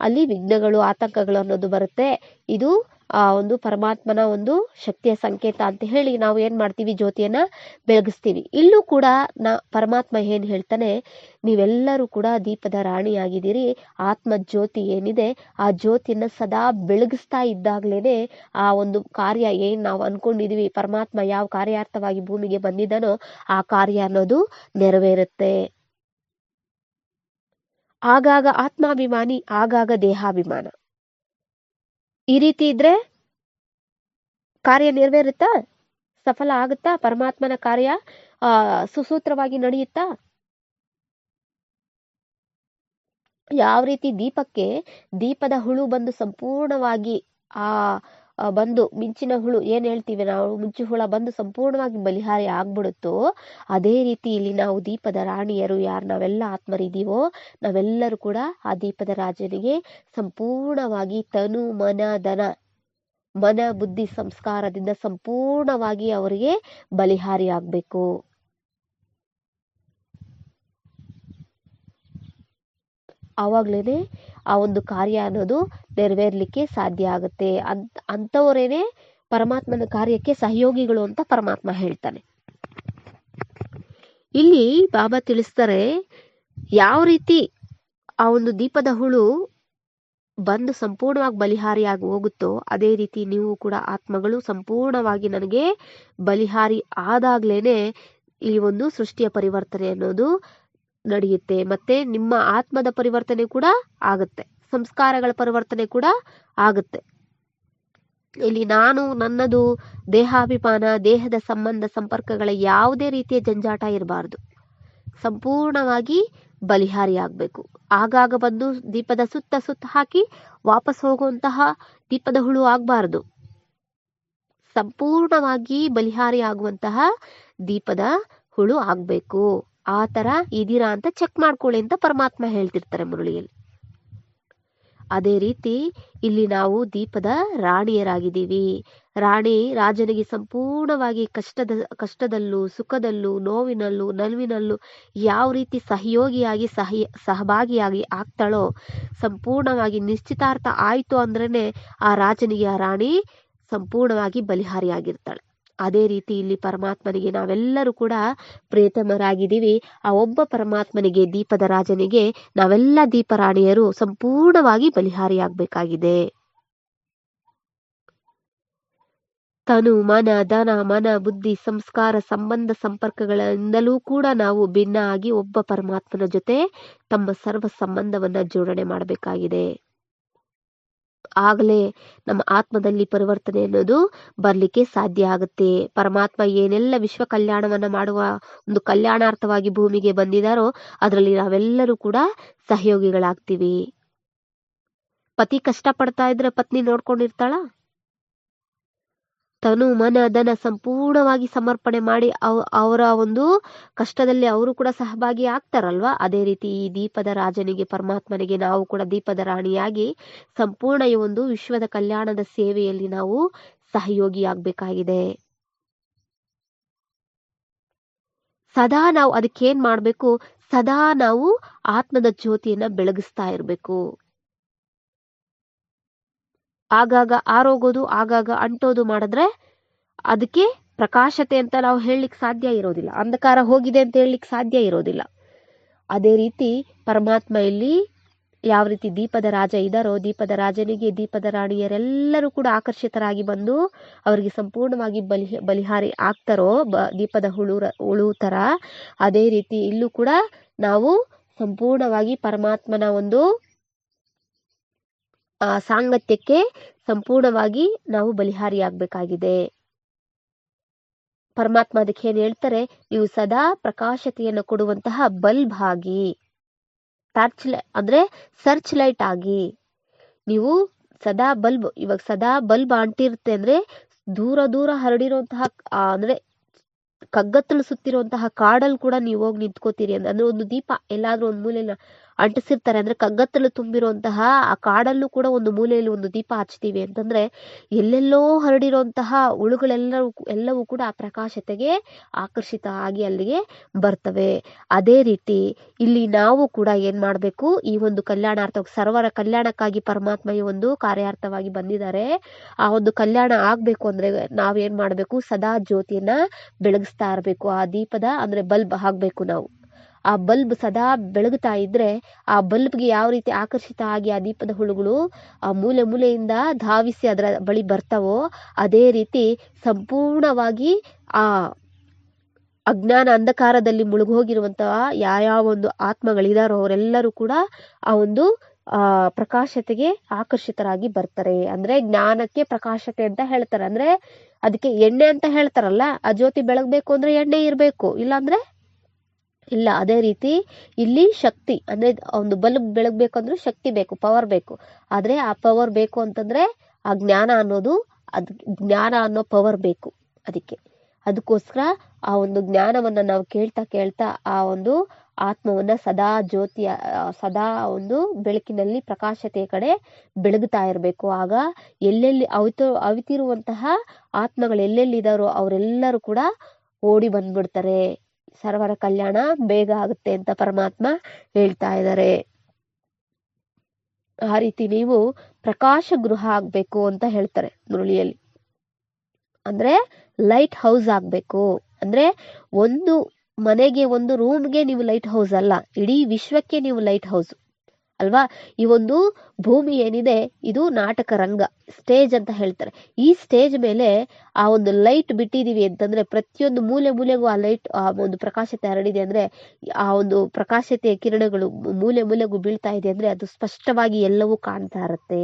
ಅಲ್ಲಿ ವಿಘ್ನಗಳು, ಆತಂಕಗಳು ಅನ್ನೋದು ಬರುತ್ತೆ. ಇದು ಆ ಒಂದು ಪರಮಾತ್ಮನ ಒಂದು ಶಕ್ತಿಯ ಸಂಕೇತ ಅಂತ ಹೇಳಿ ನಾವು ಏನ್ ಮಾಡ್ತೀವಿ, ಜ್ಯೋತಿಯನ್ನ ಬೆಳಗಿಸ್ತೀವಿ. ಇಲ್ಲೂ ಕೂಡ ನಾ ಪರಮಾತ್ಮ ಏನ್ ಹೇಳ್ತಾನೆ, ನೀವೆಲ್ಲರೂ ಕೂಡ ದೀಪದ ರಾಣಿಯಾಗಿದ್ದೀರಿ ಆತ್ಮ ಜ್ಯೋತಿ ಏನಿದೆ, ಆ ಜ್ಯೋತಿಯನ್ನ ಸದಾ ಬೆಳಗಿಸ್ತಾ ಇದ್ದಾಗ್ಲೇನೆ ಆ ಒಂದು ಕಾರ್ಯ ಏನ್ ನಾವು ಅನ್ಕೊಂಡಿದೀವಿ, ಪರಮಾತ್ಮ ಯಾವ ಕಾರ್ಯಾರ್ಥವಾಗಿ ಭೂಮಿಗೆ ಬಂದಿದ್ದಾನೋ ಆ ಕಾರ್ಯ ಅನ್ನೋದು ನೆರವೇರುತ್ತೆ. ಆಗಾಗ ಆತ್ಮಾಭಿಮಾನಿ, ಆಗಾಗ ದೇಹಾಭಿಮಾನ. ಈ ರೀತಿ ಇದ್ರೆ ಕಾರ್ಯ ನೆರವೇರುತ್ತಾ? ಸಫಲ ಆಗುತ್ತಾ? ಪರಮಾತ್ಮನ ಕಾರ್ಯ ಸುಸೂತ್ರವಾಗಿ ನಡೆಯುತ್ತಾ? ಯಾವ ರೀತಿ ದೀಪಕ್ಕೆ ದೀಪದ ಹುಳು ಬಂದು ಸಂಪೂರ್ಣವಾಗಿ ಆ ಬಂದು ಮಿಂಚಿನ ಹುಳು ಏನ್ ಹೇಳ್ತೀವಿ ನಾವು? ಮಿಂಚು ಹುಳ ಬಂದು ಸಂಪೂರ್ಣವಾಗಿ ಬಲಿಹಾರಿ ಆಗ್ಬಿಡುತ್ತೋ. ಅದೇ ರೀತಿ ಇಲ್ಲಿ ನಾವು ದೀಪದ ರಾಣಿಯರು ಯಾರು? ನಾವೆಲ್ಲ ಆತ್ಮರಿದೀವೋ ನಾವೆಲ್ಲರೂ ಕೂಡ ಆ ದೀಪದ ರಾಜನಿಗೆ ಸಂಪೂರ್ಣವಾಗಿ ತನು ಮನ, ಧನ, ಮನ, ಬುದ್ಧಿ, ಸಂಸ್ಕಾರದಿಂದ ಸಂಪೂರ್ಣವಾಗಿ ಅವರಿಗೆ ಬಲಿಹಾರಿ ಆಗ್ಬೇಕು. ಆವಾಗ್ಲೇನೆ ಆ ಒಂದು ಕಾರ್ಯ ಅನ್ನೋದು ನೆರವೇರ್ಲಿಕ್ಕೆ ಸಾಧ್ಯ ಆಗುತ್ತೆ. ಅಂತ ಅಂಥವರೇನೆ ಪರಮಾತ್ಮನ ಕಾರ್ಯಕ್ಕೆ ಸಹಯೋಗಿಗಳು ಅಂತ ಪರಮಾತ್ಮ ಹೇಳ್ತಾನೆ. ಇಲ್ಲಿ ಬಾಬಾ ತಿಳಿಸ್ತಾರೆ ಯಾವ ರೀತಿ ಆ ಒಂದು ದೀಪದ ಹುಳು ಬಂದು ಸಂಪೂರ್ಣವಾಗಿ ಬಲಿಹಾರಿಯಾಗಿ ಹೋಗುತ್ತೋ ಅದೇ ರೀತಿ ನೀವು ಕೂಡ ಆತ್ಮಗಳು ಸಂಪೂರ್ಣವಾಗಿ ನನಗೆ ಬಲಿಹಾರಿ ಆದಾಗ್ಲೇನೆ ಈ ಒಂದು ಸೃಷ್ಟಿಯ ಪರಿವರ್ತನೆ ಅನ್ನೋದು ನಡೆಯುತ್ತೆ. ಮತ್ತೆ ನಿಮ್ಮ ಆತ್ಮದ ಪರಿವರ್ತನೆ ಕೂಡ ಆಗುತ್ತೆ. ಸಂಸ್ಕಾರಗಳ ಪರಿವರ್ತನೆ ಕೂಡ ಆಗುತ್ತೆ. ಇಲ್ಲಿ ನಾನು, ನನ್ನದು ದೇಹಾಭಿಮಾನ, ದೇಹದ ಸಂಬಂಧ, ಸಂಪರ್ಕಗಳ ಯಾವುದೇ ರೀತಿಯ ಜಂಜಾಟ ಇರಬಾರ್ದು. ಸಂಪೂರ್ಣವಾಗಿ ಬಲಿಹಾರಿ ಆಗಬೇಕು. ಆಗಾಗ ಬಂದು ದೀಪದ ಸುತ್ತ ಸುತ್ತ ಹಾಕಿ ವಾಪಸ್ ಹೋಗುವಂತಹ ದೀಪದ ಹುಳು ಆಗಬಾರ್ದು. ಸಂಪೂರ್ಣವಾಗಿ ಬಲಿಹಾರಿ ಆಗುವಂತಹ ದೀಪದ ಹುಳು ಆಗ್ಬೇಕು. ಆ ತರ ಇದೀರಾ ಅಂತ ಚೆಕ್ ಮಾಡ್ಕೊಳ್ಳಿ ಅಂತ ಪರಮಾತ್ಮ ಹೇಳ್ತಿರ್ತಾರೆ ಮುರುಳಿಯಲ್ಲಿ. ಅದೇ ರೀತಿ ಇಲ್ಲಿ ನಾವು ದೀಪದ ರಾಣಿಯರಾಗಿದ್ದೀವಿ. ರಾಣಿ ರಾಜನಿಗೆ ಸಂಪೂರ್ಣವಾಗಿ ಕಷ್ಟದ, ಕಷ್ಟದಲ್ಲೂ, ಸುಖದಲ್ಲೂ, ನೋವಿನಲ್ಲೂ, ನಲ್ವಿನಲ್ಲೂ ಯಾವ ರೀತಿ ಸಹಯೋಗಿಯಾಗಿ, ಸಹಿ, ಸಹಭಾಗಿಯಾಗಿ ಆಗ್ತಾಳೋ ಸಂಪೂರ್ಣವಾಗಿ ನಿಶ್ಚಿತಾರ್ಥ ಆಯ್ತು ಅಂದ್ರೇನೆ ಆ ರಾಜನಿಗೆ ಆ ರಾಣಿ ಸಂಪೂರ್ಣವಾಗಿ ಬಲಿಹಾರಿಯಾಗಿರ್ತಾಳೆ. ಅದೇ ರೀತಿ ಇಲ್ಲಿ ಪರಮಾತ್ಮನಿಗೆ ನಾವೆಲ್ಲರೂ ಕೂಡ ಪ್ರೇತಮರಾಗಿದ್ದೀವಿ. ಆ ಒಬ್ಬ ಪರಮಾತ್ಮನಿಗೆ, ದೀಪದ ರಾಜನಿಗೆ ನಾವೆಲ್ಲ ದೀಪರಾಣಿಯರು ಸಂಪೂರ್ಣವಾಗಿ ಬಲಿಹಾರಿಯಾಗಬೇಕಾಗಿದೆ. ತನು ಮನ, ಧನ, ಮನ, ಬುದ್ಧಿ, ಸಂಸ್ಕಾರ, ಸಂಬಂಧ, ಸಂಪರ್ಕಗಳಿಂದಲೂ ಕೂಡ ನಾವು ಭಿನ್ನ ಆಗಿ ಒಬ್ಬ ಪರಮಾತ್ಮನ ಜೊತೆ ತಮ್ಮ ಸರ್ವ ಸಂಬಂಧವನ್ನ ಜೋಡಣೆ ಮಾಡಬೇಕಾಗಿದೆ. ಆಗಲೇ ನಮ್ಮ ಆತ್ಮದಲ್ಲಿ ಪರಿವರ್ತನೆ ಅನ್ನೋದು ಬರಲಿಕ್ಕೆ ಸಾಧ್ಯ ಆಗುತ್ತೆ. ಪರಮಾತ್ಮ ಏನೆಲ್ಲ ವಿಶ್ವ ಕಲ್ಯಾಣವನ್ನ ಮಾಡುವ ಒಂದು ಕಲ್ಯಾಣಾರ್ಥವಾಗಿ ಭೂಮಿಗೆ ಬಂದಿದಾರೋ ಅದರಲ್ಲಿ ನಾವೆಲ್ಲರೂ ಕೂಡ ಸಹಯೋಗಿಗಳಾಗ್ತೀವಿ. ಪತಿ ಕಷ್ಟಪಡ್ತಾ ಇದ್ರೆ ಪತ್ನಿ ನೋಡ್ಕೊಂಡಿರ್ತಾಳ? ತನು ಮನ ಧನ ಸಂಪೂರ್ಣವಾಗಿ ಸಮರ್ಪಣೆ ಮಾಡಿ ಅವರ ಒಂದು ಕಷ್ಟದಲ್ಲಿ ಅವರು ಕೂಡ ಸಹಭಾಗಿ ಆಗ್ತಾರಲ್ವಾ? ಅದೇ ರೀತಿ ಈ ದೀಪದ ರಾಜನಿಗೆ, ಪರಮಾತ್ಮನಿಗೆ ನಾವು ಕೂಡ ದೀಪದ ರಾಣಿಯಾಗಿ ಸಂಪೂರ್ಣ ಈ ಒಂದು ವಿಶ್ವದ ಕಲ್ಯಾಣದ ಸೇವೆಯಲ್ಲಿ ನಾವು ಸಹಯೋಗಿಯಾಗಬೇಕಾಗಿದೆ ಸದಾ ನಾವು ಅದಕ್ಕೇನ್ ಮಾಡ್ಬೇಕು? ಸದಾ ನಾವು ಆತ್ಮದ ಜ್ಯೋತಿಯನ್ನ ಬೆಳಗಿಸ್ತಾ ಇರಬೇಕು. ಆಗಾಗ ಆರೋಗೋದು ಆಗಾಗ ಅಂಟೋದು ಮಾಡಿದ್ರೆ ಅದಕ್ಕೆ ಪ್ರಕಾಶತೆ ಅಂತ ನಾವು ಹೇಳಲಿಕ್ಕೆ ಸಾಧ್ಯ ಇರೋದಿಲ್ಲ. ಅಂಧಕಾರ ಹೋಗಿದೆ ಅಂತ ಹೇಳಲಿಕ್ಕೆ ಸಾಧ್ಯ ಇರೋದಿಲ್ಲ. ಅದೇ ರೀತಿ ಪರಮಾತ್ಮ ಇಲ್ಲಿ ಯಾವ ರೀತಿ ದೀಪದ ರಾಜ ಇದ್ದಾರೋ ದೀಪದ ರಾಜನಿಗೆ ದೀಪದ ರಾಣಿಯರೆಲ್ಲರೂ ಕೂಡ ಆಕರ್ಷಿತರಾಗಿ ಬಂದು ಅವರಿಗೆ ಸಂಪೂರ್ಣವಾಗಿ ಬಲಿ, ಬಲಿಹಾರಿ ಆಗ್ತಾರೋ, ಬ, ದೀಪದ ಹುಳು ಹುಳು ಥರ, ಅದೇ ರೀತಿ ಇಲ್ಲೂ ಕೂಡ ನಾವು ಸಂಪೂರ್ಣವಾಗಿ ಪರಮಾತ್ಮನ ಒಂದು ಸಾಂಗತ್ಯಕ್ಕೆ ಸಂಪೂರ್ಣವಾಗಿ ನಾವು ಬಲಿಹಾರಿಯಾಗಬೇಕಾಗಿದೆ. ಪರಮಾತ್ಮ ಅದಕ್ಕೆ ಏನ್ ಹೇಳ್ತಾರೆ? ನೀವು ಸದಾ ಪ್ರಕಾಶತೆಯನ್ನು ಕೊಡುವಂತಹ ಬಲ್ಬ್ ಆಗಿ ಟಾರ್ಚ್ ಅಂದ್ರೆ ಸರ್ಚ್ ಲೈಟ್ ಆಗಿ. ನೀವು ಸದಾ ಬಲ್ಬ್, ಇವಾಗ ಸದಾ ಬಲ್ಬ್ ಅಂಟಿರುತ್ತೆ ಅಂದ್ರೆ ದೂರ ದೂರ ಹರಡಿರುವಂತಹ ಅಂದ್ರೆ ಕಗ್ಗತ್ತಲು ಸುತ್ತಿರುವಂತಹ ಕಾಡಲ್ಲಿ ಕೂಡ ನೀವು ಹೋಗಿ ನಿಂತ್ಕೋತೀರಿ ಅಂದ್ರೆ ಒಂದು ದೀಪ, ಎಲ್ಲಾದ್ರೂ ಒಂದು ಮೂಲೆಯಲ್ಲಿ ಅಂಟಿಸಿರ್ತಾರೆ. ಅಂದ್ರೆ ಕಗ್ಗತ್ತಲು ತುಂಬಿರುವಂತಹ ಆ ಕಾಡಲ್ಲೂ ಕೂಡ ಒಂದು ಮೂಲೆಯಲ್ಲಿ ಒಂದು ದೀಪ ಹಚ್ತೀವಿ ಅಂತಂದ್ರೆ ಎಲ್ಲೆಲ್ಲೋ ಹರಡಿರುವಂತಹ ಹುಳುಗಳೆಲ್ಲವೂ ಎಲ್ಲವೂ ಕೂಡ ಆ ಪ್ರಕಾಶತೆಗೆ ಆಕರ್ಷಿತ ಆಗಿ ಅಲ್ಲಿಗೆ ಬರ್ತವೆ. ಅದೇ ರೀತಿ ಇಲ್ಲಿ ನಾವು ಕೂಡ ಏನ್ ಮಾಡಬೇಕು? ಈ ಒಂದು ಕಲ್ಯಾಣಾರ್ಥ ಸರ್ವರ ಕಲ್ಯಾಣಕ್ಕಾಗಿ ಪರಮಾತ್ಮ ಈ ಒಂದು ಕಾರ್ಯಾರ್ಥವಾಗಿ ಬಂದಿದ್ದಾರೆ. ಆ ಒಂದು ಕಲ್ಯಾಣ ಆಗ್ಬೇಕು ಅಂದ್ರೆ ನಾವೇನ್ ಮಾಡಬೇಕು? ಸದಾ ಜ್ಯೋತಿಯನ್ನ ಬೆಳಗಿಸ್ತಾ ಇರಬೇಕು. ಆ ದೀಪದ ಅಂದ್ರೆ ಬಲ್ಬ್ ಹಾಕ್ಬೇಕು ನಾವು. ಆ ಬಲ್ಬ್ ಸದಾ ಬೆಳಗುತ್ತಾ ಇದ್ರೆ ಆ ಬಲ್ಬ್ಗೆ ಯಾವ ರೀತಿ ಆಕರ್ಷಿತ ಆಗಿ ಆ ದೀಪದ ಹುಳುಗಳು, ಆ ಮೂಲೆ ಮೂಲೆಯಿಂದ ಧಾವಿಸಿ ಅದರ ಬಳಿ ಬರ್ತಾವೋ, ಅದೇ ರೀತಿ ಸಂಪೂರ್ಣವಾಗಿ ಆ ಅಜ್ಞಾನ ಅಂಧಕಾರದಲ್ಲಿ ಮುಳುಗೋಗಿರುವಂತಹ ಯಾವ್ಯಾವ ಒಂದು ಆತ್ಮಗಳಿದಾರೋ ಅವರೆಲ್ಲರೂ ಕೂಡ ಆ ಒಂದು, ಆ ಪ್ರಕಾಶತೆಗೆ ಆಕರ್ಷಿತರಾಗಿ ಬರ್ತಾರೆ. ಅಂದ್ರೆ ಜ್ಞಾನಕ್ಕೆ ಪ್ರಕಾಶತೆ ಅಂತ ಹೇಳ್ತಾರೆ. ಅಂದ್ರೆ ಅದಕ್ಕೆ ಎಣ್ಣೆ ಅಂತ ಹೇಳ್ತಾರಲ್ಲ, ಆ ಜ್ಯೋತಿ ಬೆಳಗ್ಬೇಕು ಅಂದ್ರೆ ಎಣ್ಣೆ ಇರಬೇಕು, ಇಲ್ಲಾಂದ್ರೆ ಇಲ್ಲ, ಅದೇ ರೀತಿ ಇಲ್ಲಿ ಶಕ್ತಿ, ಅಂದ್ರೆ ಒಂದು ಬಲ್ಬ್ ಬೆಳಗ್ಬೇಕಂದ್ರೆ ಶಕ್ತಿ ಬೇಕು ಪವರ್ ಬೇಕು. ಆದರೆ ಆ ಪವರ್ ಬೇಕು ಅಂತಂದ್ರೆ ಆ ಜ್ಞಾನ ಅನ್ನೋದು, ಅದ್ ಜ್ಞಾನ ಅನ್ನೋ ಪವರ್ ಬೇಕು ಅದಕ್ಕೆ. ಅದಕ್ಕೋಸ್ಕರ ಆ ಒಂದು ಜ್ಞಾನವನ್ನ ನಾವು ಕೇಳ್ತಾ ಕೇಳ್ತಾ ಆ ಒಂದು ಆತ್ಮವನ್ನ ಸದಾ ಜ್ಯೋತಿಯ, ಸದಾ ಒಂದು ಬೆಳಕಿನಲ್ಲಿ ಪ್ರಕಾಶತೆಯ ಕಡೆ ಬೆಳಗುತ್ತಾ ಇರಬೇಕು. ಆಗ ಎಲ್ಲೆಲ್ಲಿ ಅವಿತು, ಅವಿತಿರುವಂತಹ ಆತ್ಮಗಳು ಎಲ್ಲೆಲ್ಲಿದಾರೋ ಅವರೆಲ್ಲರೂ ಕೂಡ ಓಡಿ ಬಂದ್ಬಿಡ್ತಾರೆ. ಸರ್ವರ ಕಲ್ಯಾಣ ಬೇಗ ಆಗುತ್ತೆ ಅಂತ ಪರಮಾತ್ಮ ಹೇಳ್ತಾ ಇದ್ದಾರೆ. ಆ ರೀತಿ ನೀವು ಪ್ರಕಾಶ ಗೃಹ ಆಗ್ಬೇಕು ಅಂತ ಹೇಳ್ತಾರೆ ಮುರುಳಿಯಲ್ಲಿ. ಅಂದ್ರೆ ಲೈಟ್ ಹೌಸ್ ಆಗ್ಬೇಕು. ಅಂದ್ರೆ ಒಂದು ಮನೆಗೆ ಒಂದು ರೂಮ್ಗೆ ನೀವು ಲೈಟ್ ಹೌಸ್ ಅಲ್ಲ, ಇಡೀ ವಿಶ್ವಕ್ಕೆ ನೀವು ಲೈಟ್ ಹೌಸ್. ಅಲ್ವಾ? ಈ ಒಂದು ಭೂಮಿ ಏನಿದೆ, ಇದು ನಾಟಕ ರಂಗ, ಸ್ಟೇಜ್ ಅಂತ ಹೇಳ್ತಾರೆ. ಈ ಸ್ಟೇಜ್ ಮೇಲೆ ಆ ಒಂದು ಲೈಟ್ ಬಿಟ್ಟಿದೀವಿ ಅಂತಂದ್ರೆ ಪ್ರತಿಯೊಂದು ಮೂಲೆ ಮೂಲೆಗೂ ಆ ಲೈಟ್, ಆ ಒಂದು ಪ್ರಕಾಶತೆ ಹರಡಿದೆ ಅಂದ್ರೆ ಆ ಒಂದು ಪ್ರಕಾಶತೆಯ ಕಿರಣಗಳು ಮೂಲೆ ಮೂಲೆಗೂ ಬೀಳ್ತಾ ಇದೆ ಅಂದ್ರೆ ಅದು ಸ್ಪಷ್ಟವಾಗಿ ಎಲ್ಲವೂ ಕಾಣ್ತಾ ಇರುತ್ತೆ.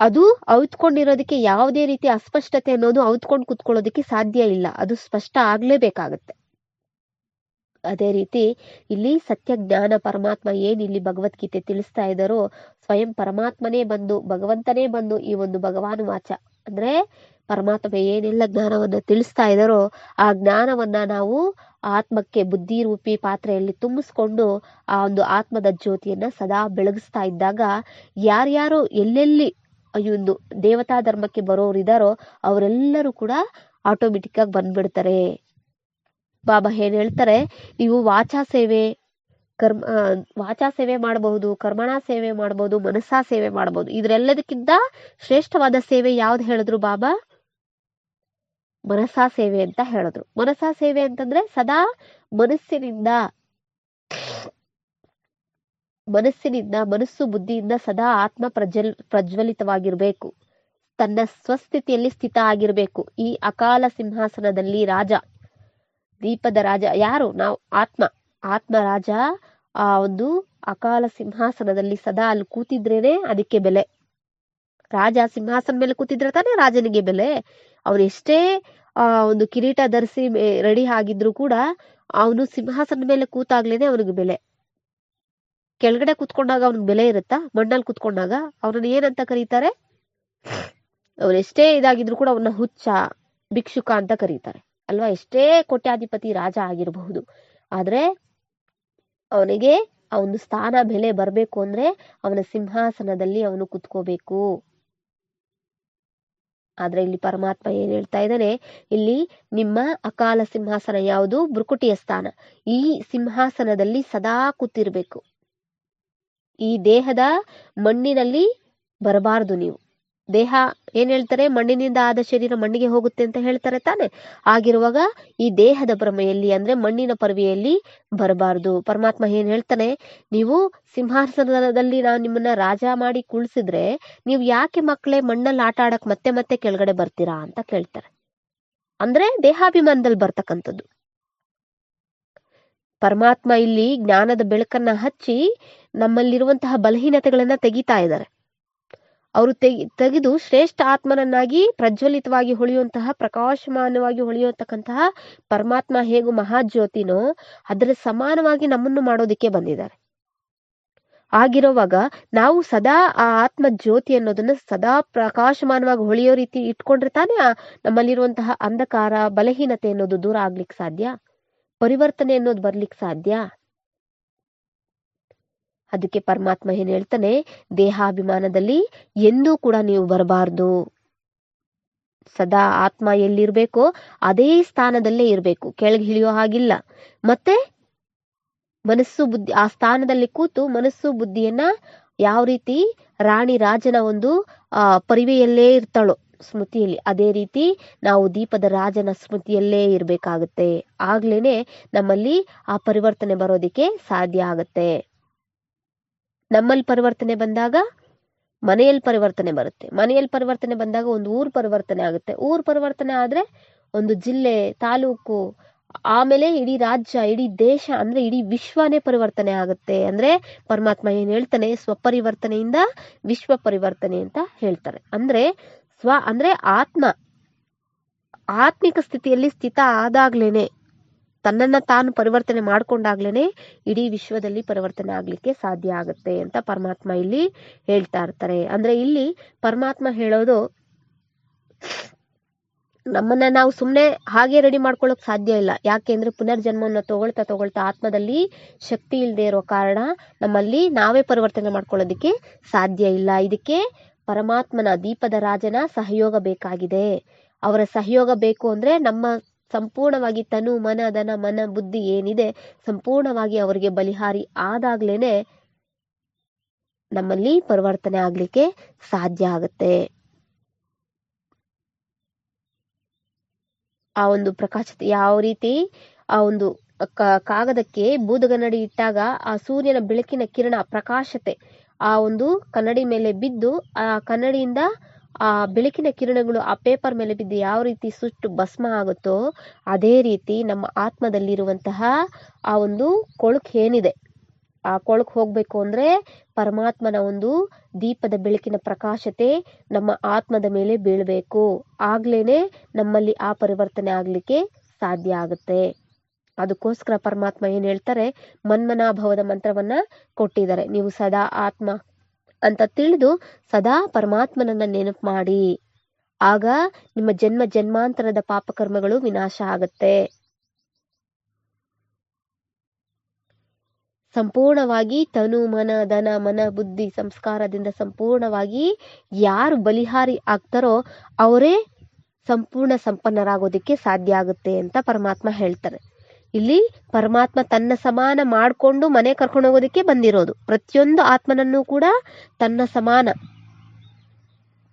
ಅದು ಔತ್ಕೊಂಡಿರೋದಕ್ಕೆ ಯಾವುದೇ ರೀತಿ ಅಸ್ಪಷ್ಟತೆ ಅನ್ನೋದು ಅವತ್ಕೊಂಡು ಕುತ್ಕೊಳ್ಳೋದಕ್ಕೆ ಸಾಧ್ಯ ಇಲ್ಲ. ಅದು ಸ್ಪಷ್ಟ ಆಗ್ಲೇಬೇಕಾಗತ್ತೆ. ಅದೇ ರೀತಿ ಇಲ್ಲಿ ಸತ್ಯ ಜ್ಞಾನ ಪರಮಾತ್ಮ ಏನ್ ಇಲ್ಲಿ ಭಗವದ್ಗೀತೆ ತಿಳಿಸ್ತಾ ಇದ್ದಾರೋ ಸ್ವಯಂ ಪರಮಾತ್ಮನೇ ಬಂದು, ಭಗವಂತನೇ ಬಂದು ಈ ಒಂದು ಭಗವಾನ್ ವಾಚ. ಅಂದ್ರೆ ಪರಮಾತ್ಮ ಏನೆಲ್ಲ ಜ್ಞಾನವನ್ನ ತಿಳಿಸ್ತಾ ಇದ್ದಾರೋ ಆ ಜ್ಞಾನವನ್ನ ನಾವು ಆತ್ಮಕ್ಕೆ ಬುದ್ಧಿ ರೂಪಿ ಪಾತ್ರೆಯಲ್ಲಿ ತುಂಬಿಸ್ಕೊಂಡು ಆ ಒಂದು ಆತ್ಮದ ಜ್ಯೋತಿಯನ್ನ ಸದಾ ಬೆಳಗಿಸ್ತಾ ಇದ್ದಾಗ ಯಾರ್ಯಾರು ಎಲ್ಲೆಲ್ಲಿ ಈ ಒಂದು ದೇವತಾ ಧರ್ಮಕ್ಕೆ ಬರೋರು ಇದಾರೋ ಅವರೆಲ್ಲರೂ ಕೂಡ ಆಟೋಮೆಟಿಕ್ ಆಗಿ ಬಂದ್ಬಿಡ್ತಾರೆ. ಬಾಬಾ ಏನ್ ಹೇಳ್ತಾರೆ, ನೀವು ವಾಚಾ ಸೇವೆ ಕರ್ಮ ವಾಚಾ ಸೇವೆ ಮಾಡಬಹುದು, ಕರ್ಮಣ ಸೇವೆ ಮಾಡಬಹುದು, ಮನಸ್ಸಾ ಸೇವೆ ಮಾಡಬಹುದು. ಇದ್ರೆಲ್ಲದಕ್ಕಿಂತ ಶ್ರೇಷ್ಠವಾದ ಸೇವೆ ಯಾವ್ದು ಹೇಳಿದ್ರು ಬಾಬಾ? ಮನಸಾ ಸೇವೆ ಅಂತ ಹೇಳಿದ್ರು. ಮನಸಾ ಸೇವೆ ಅಂತಂದ್ರೆ ಸದಾ ಮನಸ್ಸಿನಿಂದ ಮನಸ್ಸಿನಿಂದ, ಮನಸ್ಸು ಬುದ್ಧಿಯಿಂದ ಸದಾ ಆತ್ಮ ಪ್ರಜ್ವಲ್, ಪ್ರಜ್ವಲಿತವಾಗಿರ್ಬೇಕು. ತನ್ನ ಸ್ವಸ್ಥಿತಿಯಲ್ಲಿ ಸ್ಥಿತ ಆಗಿರ್ಬೇಕು. ಈ ಅಕಾಲ ಸಿಂಹಾಸನದಲ್ಲಿ ರಾಜ ದೀಪದ ರಾಜ, ಯಾರು? ನಾವು, ಆತ್ಮ. ಆತ್ಮ ರಾಜ ಆ ಒಂದು ಅಕಾಲ ಸಿಂಹಾಸನದಲ್ಲಿ ಸದಾ ಅಲ್ಲಿ ಕೂತಿದ್ರೇನೆ ಅದಕ್ಕೆ ಬೆಲೆ. ರಾಜ ಸಿಂಹಾಸನ ಮೇಲೆ ಕೂತಿದ್ರೆ ತಾನೇ ರಾಜನಿಗೆ ಬೆಲೆ. ಅವನು ಎಷ್ಟೇ, ಆ, ಒಂದು ಕಿರೀಟ ಧರಿಸಿ ರೆಡಿ ಆಗಿದ್ರು ಕೂಡ ಅವನು ಸಿಂಹಾಸನದ ಮೇಲೆ ಕೂತಾಗ್ಲೇನೆ ಅವನಿಗೆ ಬೆಲೆ. ಕೆಳಗಡೆ ಕೂತ್ಕೊಂಡಾಗ ಅವನಿಗೆ ಬೆಲೆ ಇರುತ್ತಾ? ಮಣ್ಣಲ್ಲಿ ಕೂತ್ಕೊಂಡಾಗ? ಅವನನ್ನ ಏನಂತ ಕರೀತಾರೆ? ಎಷ್ಟೇ ಇದಾಗಿದ್ರು ಕೂಡ ಅವನ ಹುಚ್ಚ, ಭಿಕ್ಷುಕ ಅಂತ ಕರೀತಾರೆ. ಅಲ್ವಾ? ಎಷ್ಟೇ ಕೋಟ್ಯಾಧಿಪತಿ ರಾಜ ಆಗಿರಬಹುದು. ಆದ್ರೆ ಅವನಿಗೆ ಆ ಒಂದು ಸ್ಥಾನ ಬೆಲೆ ಬರಬೇಕು ಅಂದ್ರೆ ಅವನ ಸಿಂಹಾಸನದಲ್ಲಿ ಅವನು ಕುತ್ಕೋಬೇಕು. ಆದ್ರೆ ಇಲ್ಲಿ ಪರಮಾತ್ಮ ಏನ್ ಹೇಳ್ತಾ ಇದ್ದಾನೆ? ಇಲ್ಲಿ ನಿಮ್ಮ ಅಕಾಲ ಸಿಂಹಾಸನ ಯಾವುದು? ಬೃಕುಟಿಯ ಸ್ಥಾನ. ಈ ಸಿಂಹಾಸನದಲ್ಲಿ ಸದಾ ಕೂತಿರ್ಬೇಕು. ಈ ದೇಹದ ಮಣ್ಣಿನಲ್ಲಿ ಬರಬಾರದು ನೀವು. ದೇಹ ಏನ್ ಹೇಳ್ತಾರೆ? ಮಣ್ಣಿನಿಂದ ಆದ ಶರೀರ ಮಣ್ಣಿಗೆ ಹೋಗುತ್ತೆ ಅಂತ ಹೇಳ್ತಾರೆ ತಾನೆ. ಆಗಿರುವಾಗ ಈ ದೇಹದ ಭ್ರಮೆಯಲ್ಲಿ ಅಂದ್ರೆ ಮಣ್ಣಿನ ಪರ್ವೆಯಲ್ಲಿ ಬರಬಾರದು. ಪರಮಾತ್ಮ ಏನ್ ಹೇಳ್ತಾನೆ? ನೀವು ಸಿಂಹಾಸನದಲ್ಲಿ ನಾನು ನಿಮ್ಮನ್ನ ರಾಜ ಮಾಡಿ ಕುಳ್ಸಿದ್ರೆ ನೀವು ಯಾಕೆ ಮಕ್ಕಳೇ ಮಣ್ಣಲ್ಲಿ ಆಟ ಆಡಕ್ ಮತ್ತೆ ಮತ್ತೆ ಕೆಳಗಡೆ ಬರ್ತೀರಾ ಅಂತ ಕೇಳ್ತಾರೆ. ಅಂದ್ರೆ ದೇಹಾಭಿಮಾನದಲ್ಲಿ ಬರ್ತಕ್ಕಂಥದ್ದು. ಪರಮಾತ್ಮ ಇಲ್ಲಿ ಜ್ಞಾನದ ಬೆಳಕನ್ನ ಹಚ್ಚಿ ನಮ್ಮಲ್ಲಿರುವಂತಹ ಬಲಹೀನತೆಗಳನ್ನ ತೆಗಿತಾ ಇದ್ದಾರೆ. ಅವರು ತೆಗಿ, ತೆಗೆದು ಶ್ರೇಷ್ಠ ಆತ್ಮನನ್ನಾಗಿ ಪ್ರಜ್ವಲಿತವಾಗಿ ಹೊಳೆಯುವಂತಹ ಪ್ರಕಾಶಮಾನವಾಗಿ ಹೊಳೆಯುವಂತಕ್ಕಂತಹ ಪರಮಾತ್ಮ ಹೇಗೂ ಮಹಾಜ್ಯೋತಿನೋ ಅದರ ಸಮಾನವಾಗಿ ನಮ್ಮನ್ನು ಮಾಡೋದಿಕ್ಕೆ ಬಂದಿದ್ದಾರೆ. ಆಗಿರುವಾಗ ನಾವು ಸದಾ ಆ ಆತ್ಮ ಜ್ಯೋತಿ ಅನ್ನೋದನ್ನ ಸದಾ ಪ್ರಕಾಶಮಾನವಾಗಿ ಹೊಳೆಯೋ ರೀತಿ ಇಟ್ಕೊಂಡ್ರೆ ತಾನೇ ನಮ್ಮಲ್ಲಿರುವಂತಹ ಅಂಧಕಾರ, ಬಲಹೀನತೆ ಅನ್ನೋದು ದೂರ ಆಗ್ಲಿಕ್ಕೆ ಸಾಧ್ಯ? ಪರಿವರ್ತನೆ ಅನ್ನೋದು ಬರ್ಲಿಕ್ಕೆ ಸಾಧ್ಯ? ಅದಕ್ಕೆ ಪರಮಾತ್ಮ ಏನ್ ಹೇಳ್ತಾನೆ, ದೇಹಾಭಿಮಾನದಲ್ಲಿ ಎಂದೂ ಕೂಡ ನೀವು ಬರಬಾರ್ದು. ಸದಾ ಆತ್ಮ ಎಲ್ಲಿರ್ಬೇಕೋ ಅದೇ ಸ್ಥಾನದಲ್ಲೇ ಇರಬೇಕು, ಕೆಳಗೆ ಇಳಿಯೋ ಹಾಗಿಲ್ಲ. ಮತ್ತೆ ಮನಸ್ಸು ಬುದ್ಧಿ, ಆ ಸ್ಥಾನದಲ್ಲಿ ಕೂತು ಮನಸ್ಸು ಬುದ್ಧಿಯನ್ನ ಯಾವ ರೀತಿ ರಾಣಿ ರಾಜನ ಒಂದು, ಆ, ಪರಿವೆಯಲ್ಲೇ ಇರ್ತಾಳೋ ಸ್ಮೃತಿಯಲ್ಲಿ, ಅದೇ ರೀತಿ ನಾವು ದೀಪದ ರಾಜನ ಸ್ಮೃತಿಯಲ್ಲೇ ಇರ್ಬೇಕಾಗತ್ತೆ. ಆಗ್ಲೇನೆ ನಮ್ಮಲ್ಲಿ ಆ ಪರಿವರ್ತನೆ ಬರೋದಿಕ್ಕೆ ಸಾಧ್ಯ ಆಗತ್ತೆ. ನಮ್ಮಲ್ಲಿ ಪರಿವರ್ತನೆ ಬಂದಾಗ ಮನೆಯಲ್ಲಿ ಪರಿವರ್ತನೆ ಬರುತ್ತೆ. ಮನೆಯಲ್ಲಿ ಪರಿವರ್ತನೆ ಬಂದಾಗ ಒಂದು ಊರ್ ಪರಿವರ್ತನೆ ಆಗುತ್ತೆ. ಊರ್ ಪರಿವರ್ತನೆ ಆದ್ರೆ ಒಂದು ಜಿಲ್ಲೆ, ತಾಲೂಕು, ಆಮೇಲೆ ಇಡೀ ರಾಜ್ಯ, ಇಡೀ ದೇಶ ಅಂದ್ರೆ ಇಡೀ ವಿಶ್ವನೇ ಪರಿವರ್ತನೆ ಆಗುತ್ತೆ ಅಂದ್ರೆ ಪರಮಾತ್ಮ ಏನ್ ಹೇಳ್ತಾನೆ? ಸ್ವಪರಿವರ್ತನೆಯಿಂದ ವಿಶ್ವ ಪರಿವರ್ತನೆ ಅಂತ ಹೇಳ್ತಾರೆ. ಅಂದ್ರೆ ಸ್ವ ಅಂದ್ರೆ ಆತ್ಮ. ಆತ್ಮಿಕ ಸ್ಥಿತಿಯಲ್ಲಿ ಸ್ಥಿತ ಆದಾಗ್ಲೇನೆ ತನ್ನನ್ನ ತಾನು ಪರಿವರ್ತನೆ ಮಾಡ್ಕೊಂಡಾಗ್ಲೇನೆ ಇಡೀ ವಿಶ್ವದಲ್ಲಿ ಪರಿವರ್ತನೆ ಆಗ್ಲಿಕ್ಕೆ ಸಾಧ್ಯ ಆಗುತ್ತೆ ಅಂತ ಪರಮಾತ್ಮ ಇಲ್ಲಿ ಹೇಳ್ತಾ ಇರ್ತಾರೆ. ಅಂದ್ರೆ ಇಲ್ಲಿ ಪರಮಾತ್ಮ ಹೇಳೋದು ನಮ್ಮನ್ನ ನಾವು ಸುಮ್ಮನೆ ಹಾಗೆ ರೆಡಿ ಮಾಡ್ಕೊಳಕ್ ಸಾಧ್ಯ ಇಲ್ಲ. ಯಾಕೆಂದ್ರೆ ಪುನರ್ಜನ್ಮವನ್ನು ತಗೊಳ್ತಾ ತಗೊಳ್ತಾ ಆತ್ಮದಲ್ಲಿ ಶಕ್ತಿ ಇಲ್ಲದೆ ಇರೋ ಕಾರಣ ನಮ್ಮಲ್ಲಿ ನಾವೇ ಪರಿವರ್ತನೆ ಮಾಡ್ಕೊಳ್ಳೋದಿಕ್ಕೆ ಸಾಧ್ಯ ಇಲ್ಲ. ಇದಕ್ಕೆ ಪರಮಾತ್ಮನ ದೀಪದ ರಾಜನ ಸಹಯೋಗ ಬೇಕಾಗಿದೆ. ಅವರ ಸಹಯೋಗ ಬೇಕು ಅಂದ್ರೆ ನಮ್ಮ ಸಂಪೂರ್ಣವಾಗಿ ತನು ಮನ, ಧನ, ಮನ, ಬುದ್ಧಿ ಏನಿದೆ ಸಂಪೂರ್ಣವಾಗಿ ಅವರಿಗೆ ಬಲಿಹಾರಿ ಆದಾಗ್ಲೇನೆ ನಮ್ಮಲ್ಲಿ ಪರಿವರ್ತನೆ ಆಗ್ಲಿಕ್ಕೆ ಸಾಧ್ಯ ಆಗುತ್ತೆ. ಆ ಒಂದು ಪ್ರಕಾಶತೆ ಯಾವ ರೀತಿ ಆ ಒಂದು ಕಾಗದಕ್ಕೆ ಬೂದಗನ್ನಡಿ ಇಟ್ಟಾಗ ಆ ಸೂರ್ಯನ ಬೆಳಕಿನ ಕಿರಣ ಪ್ರಕಾಶತೆ ಆ ಒಂದು ಕನ್ನಡಿ ಮೇಲೆ ಬಿದ್ದು ಆ ಕನ್ನಡಿಯಿಂದ ಆ ಬೆಳಕಿನ ಕಿರಣಗಳು ಆ ಪೇಪರ್ ಮೇಲೆ ಬಿದ್ದು ಯಾವ ರೀತಿ ಸುಟ್ಟು ಭಸ್ಮ ಆಗುತ್ತೋ ಅದೇ ರೀತಿ ನಮ್ಮ ಆತ್ಮದಲ್ಲಿರುವಂತಹ ಆ ಒಂದು ಕೊಳಕು ಏನಿದೆ? ಆ ಕೊಳಕು ಹೋಗ್ಬೇಕು ಅಂದ್ರೆ ಪರಮಾತ್ಮನ ಒಂದು ದೀಪದ ಬೆಳಕಿನ ಪ್ರಕಾಶತೆ ನಮ್ಮ ಆತ್ಮದ ಮೇಲೆ ಬೀಳ್ಬೇಕು. ಆಗ್ಲೇನೆ ನಮ್ಮಲ್ಲಿ ಆ ಪರಿವರ್ತನೆ ಆಗ್ಲಿಕ್ಕೆ ಸಾಧ್ಯ ಆಗುತ್ತೆ. ಅದಕ್ಕೋಸ್ಕರ ಪರಮಾತ್ಮ ಏನ್ ಹೇಳ್ತಾರೆ? ಮನ್ಮನಾಭವದ ಮಂತ್ರವನ್ನ ಕೊಟ್ಟಿದ್ದಾರೆ. ನೀವು ಸದಾ ಆತ್ಮ ಅಂತ ತಿಳಿದು ಸದಾ ಪರಮಾತ್ಮನನ್ನ ನೆನಪು ಮಾಡಿ. ಆಗ ನಿಮ್ಮ ಜನ್ಮ ಜನ್ಮಾಂತರದ ಪಾಪಕರ್ಮಗಳು ವಿನಾಶ ಆಗತ್ತೆ. ಸಂಪೂರ್ಣವಾಗಿ ತನು, ಮನ, ಧನ, ಮನ, ಬುದ್ಧಿ, ಸಂಸ್ಕಾರದಿಂದ ಸಂಪೂರ್ಣವಾಗಿ ಯಾರು ಬಲಿಹಾರಿ ಆಗ್ತಾರೋ ಅವರೇ ಸಂಪೂರ್ಣ ಸಂಪನ್ನರಾಗೋದಿಕ್ಕೆ ಸಾಧ್ಯ ಆಗುತ್ತೆ ಅಂತ ಪರಮಾತ್ಮ ಹೇಳ್ತಾರೆ. ಇಲ್ಲಿ ಪರಮಾತ್ಮ ತನ್ನ ಸಮಾನ ಮಾಡಿಕೊಂಡು ಮನೆ ಕರ್ಕೊಂಡು ಹೋಗೋದಕ್ಕೆ ಬಂದಿರೋದು. ಪ್ರತಿಯೊಂದು ಆತ್ಮನನ್ನು ಕೂಡ ತನ್ನ ಸಮಾನ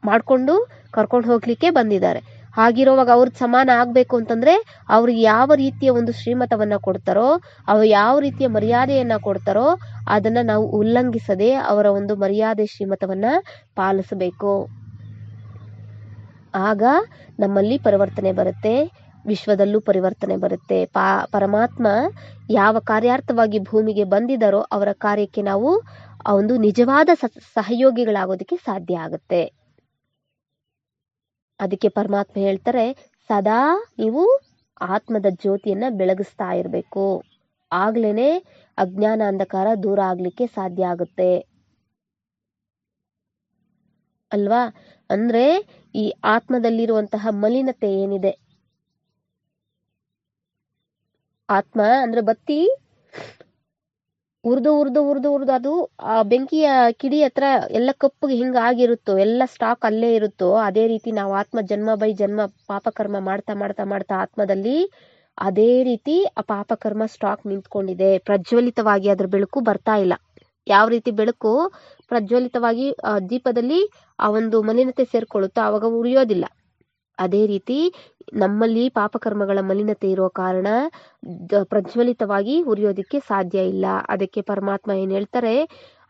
ಮಾಡಿಕೊಂಡು ಕರ್ಕೊಂಡು ಹೋಗ್ಲಿಕ್ಕೆ ಬಂದಿದ್ದಾರೆ. ಹಾಗಿರುವಾಗ ಅವ್ರ ಸಮಾನ ಆಗಬೇಕು ಅಂತಂದ್ರೆ ಅವ್ರಿಗೆ ಯಾವ ರೀತಿಯ ಒಂದು ಶ್ರೀಮತವನ್ನ ಕೊಡ್ತಾರೋ, ಅವ್ರು ಯಾವ ರೀತಿಯ ಮರ್ಯಾದೆಯನ್ನ ಕೊಡ್ತಾರೋ ಅದನ್ನ ನಾವು ಉಲ್ಲಂಘಿಸದೆ ಅವರ ಒಂದು ಮರ್ಯಾದೆ ಶ್ರೀಮತವನ್ನ ಪಾಲಿಸಬೇಕು. ಆಗ ನಮ್ಮಲ್ಲಿ ಪರಿವರ್ತನೆ ಬರುತ್ತೆ. ವಿಶ್ವದಲ್ಲೂ ಪರಿವರ್ತನೆ ಬರುತ್ತೆ. ಪಾ, ಪರಮಾತ್ಮ ಯಾವ ಕಾರ್ಯಾರ್ಥವಾಗಿ ಭೂಮಿಗೆ ಬಂದಿದ್ದಾರೋ ಅವರ ಕಾರ್ಯಕ್ಕೆ ನಾವು ಒಂದು ನಿಜವಾದ ಸಹಯೋಗಿಗಳಾಗೋದಕ್ಕೆ ಸಾಧ್ಯ ಆಗುತ್ತೆ. ಅದಕ್ಕೆ ಪರಮಾತ್ಮ ಹೇಳ್ತಾರೆ, ಸದಾ ನೀವು ಆತ್ಮದ ಜ್ಯೋತಿಯನ್ನ ಬೆಳಗಿಸ್ತಾ ಇರಬೇಕು. ಆಗ್ಲೇನೆ ಅಜ್ಞಾನ ಅಂಧಕಾರ ದೂರ ಆಗ್ಲಿಕ್ಕೆ ಸಾಧ್ಯ ಆಗುತ್ತೆ. ಅಲ್ವಾ? ಅಂದ್ರೆ ಈ ಆತ್ಮದಲ್ಲಿರುವಂತಹ ಮಲಿನತೆ ಏನಿದೆ ಆತ್ಮ ಅಂದ್ರೆ ಬತ್ತಿ. ಉರ್ದು ಉರ್ದು ಉರ್ದು ಉರ್ದು, ಅದು ಆ ಬೆಂಕಿಯ ಕಿಡಿ ಹತ್ರ ಎಲ್ಲ ಕಪ್ಪಗೆ ಹಿಂಗ ಆಗಿರುತ್ತೋ, ಎಲ್ಲ ಸ್ಟಾಕ್ ಅಲ್ಲೇ ಇರುತ್ತೋ, ಅದೇ ರೀತಿ ನಾವು ಆತ್ಮ ಜನ್ಮ ಬೈ ಜನ್ಮ ಪಾಪಕರ್ಮ ಮಾಡ್ತಾ ಮಾಡ್ತಾ ಮಾಡ್ತಾ ಆತ್ಮದಲ್ಲಿ ಅದೇ ರೀತಿ ಆ ಪಾಪಕರ್ಮ ಸ್ಟಾಕ್ ನಿಂತ್ಕೊಂಡಿದೆ. ಪ್ರಜ್ವಲಿತವಾಗಿ ಅದ್ರ ಬೆಳಕು ಬರ್ತಾ ಇಲ್ಲ. ಯಾವ ರೀತಿ ಬೆಳಕು? ಪ್ರಜ್ವಲಿತವಾಗಿ ದೀಪದಲ್ಲಿ ಆ ಒಂದು ಮಲಿನತೆ ಸೇರ್ಕೊಳ್ಳುತ್ತೋ ಆವಾಗ ಉರಿಯೋದಿಲ್ಲ. ಅದೇ ರೀತಿ ನಮ್ಮಲ್ಲಿ ಪಾಪಕರ್ಮಗಳ ಮಲಿನತೆ ಇರುವ ಕಾರಣ ಪ್ರಜ್ವಲಿತವಾಗಿ ಉರಿಯೋದಕ್ಕೆ ಸಾಧ್ಯ ಇಲ್ಲ. ಅದಕ್ಕೆ ಪರಮಾತ್ಮ ಏನ್ ಹೇಳ್ತಾರೆ?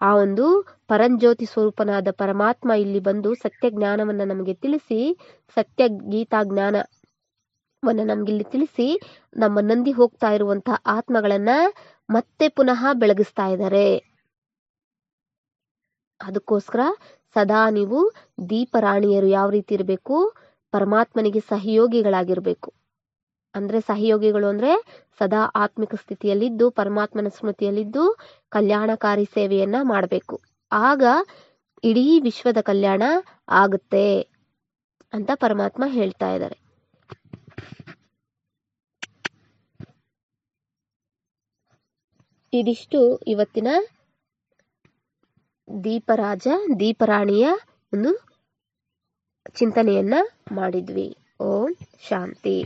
ಆ ಒಂದು ಪರಂಜ್ಯೋತಿ ಸ್ವರೂಪನಾದ ಪರಮಾತ್ಮ ಇಲ್ಲಿ ಬಂದು ಸತ್ಯ ಜ್ಞಾನವನ್ನ ನಮಗೆ ತಿಳಿಸಿ ಸತ್ಯ ಗೀತಾ ಜ್ಞಾನವನ್ನ ನಮ್ಗಿಲ್ಲಿ ತಿಳಿಸಿ ನಮ್ಮ ನಂದಿ ಹೋಗ್ತಾ ಇರುವಂತಹ ಆತ್ಮಗಳನ್ನ ಮತ್ತೆ ಪುನಃ ಬೆಳಗಿಸ್ತಾ ಇದ್ದಾರೆ. ಅದಕ್ಕೋಸ್ಕರ ಸದಾ ನೀವು ದೀಪರಾಣಿಯರು ಯಾವ ರೀತಿ ಇರಬೇಕು? ಪರಮಾತ್ಮನಿಗೆ ಸಹಯೋಗಿಗಳಾಗಿರಬೇಕು. ಅಂದ್ರೆ ಸಹಯೋಗಿಗಳು ಅಂದ್ರೆ ಸದಾ ಆತ್ಮಿಕ ಸ್ಥಿತಿಯಲ್ಲಿದ್ದು, ಪರಮಾತ್ಮನ ಸ್ಮೃತಿಯಲ್ಲಿದ್ದು ಕಲ್ಯಾಣಕಾರಿ ಸೇವೆಯನ್ನ ಮಾಡಬೇಕು. ಆಗ ಇಡೀ ವಿಶ್ವದ ಕಲ್ಯಾಣ ಆಗುತ್ತೆ ಅಂತ ಪರಮಾತ್ಮ ಹೇಳ್ತಾ ಇದ್ದಾರೆ. ಇದಿಷ್ಟು ಇವತ್ತಿನ ದೀಪರಾಜ, ದೀಪರಾಣಿಯ ಒಂದು ಚಿಂತನೆಯನ್ನ ಮಾಡಿದ್ವಿ. ಓಂ ಶಾಂತಿ.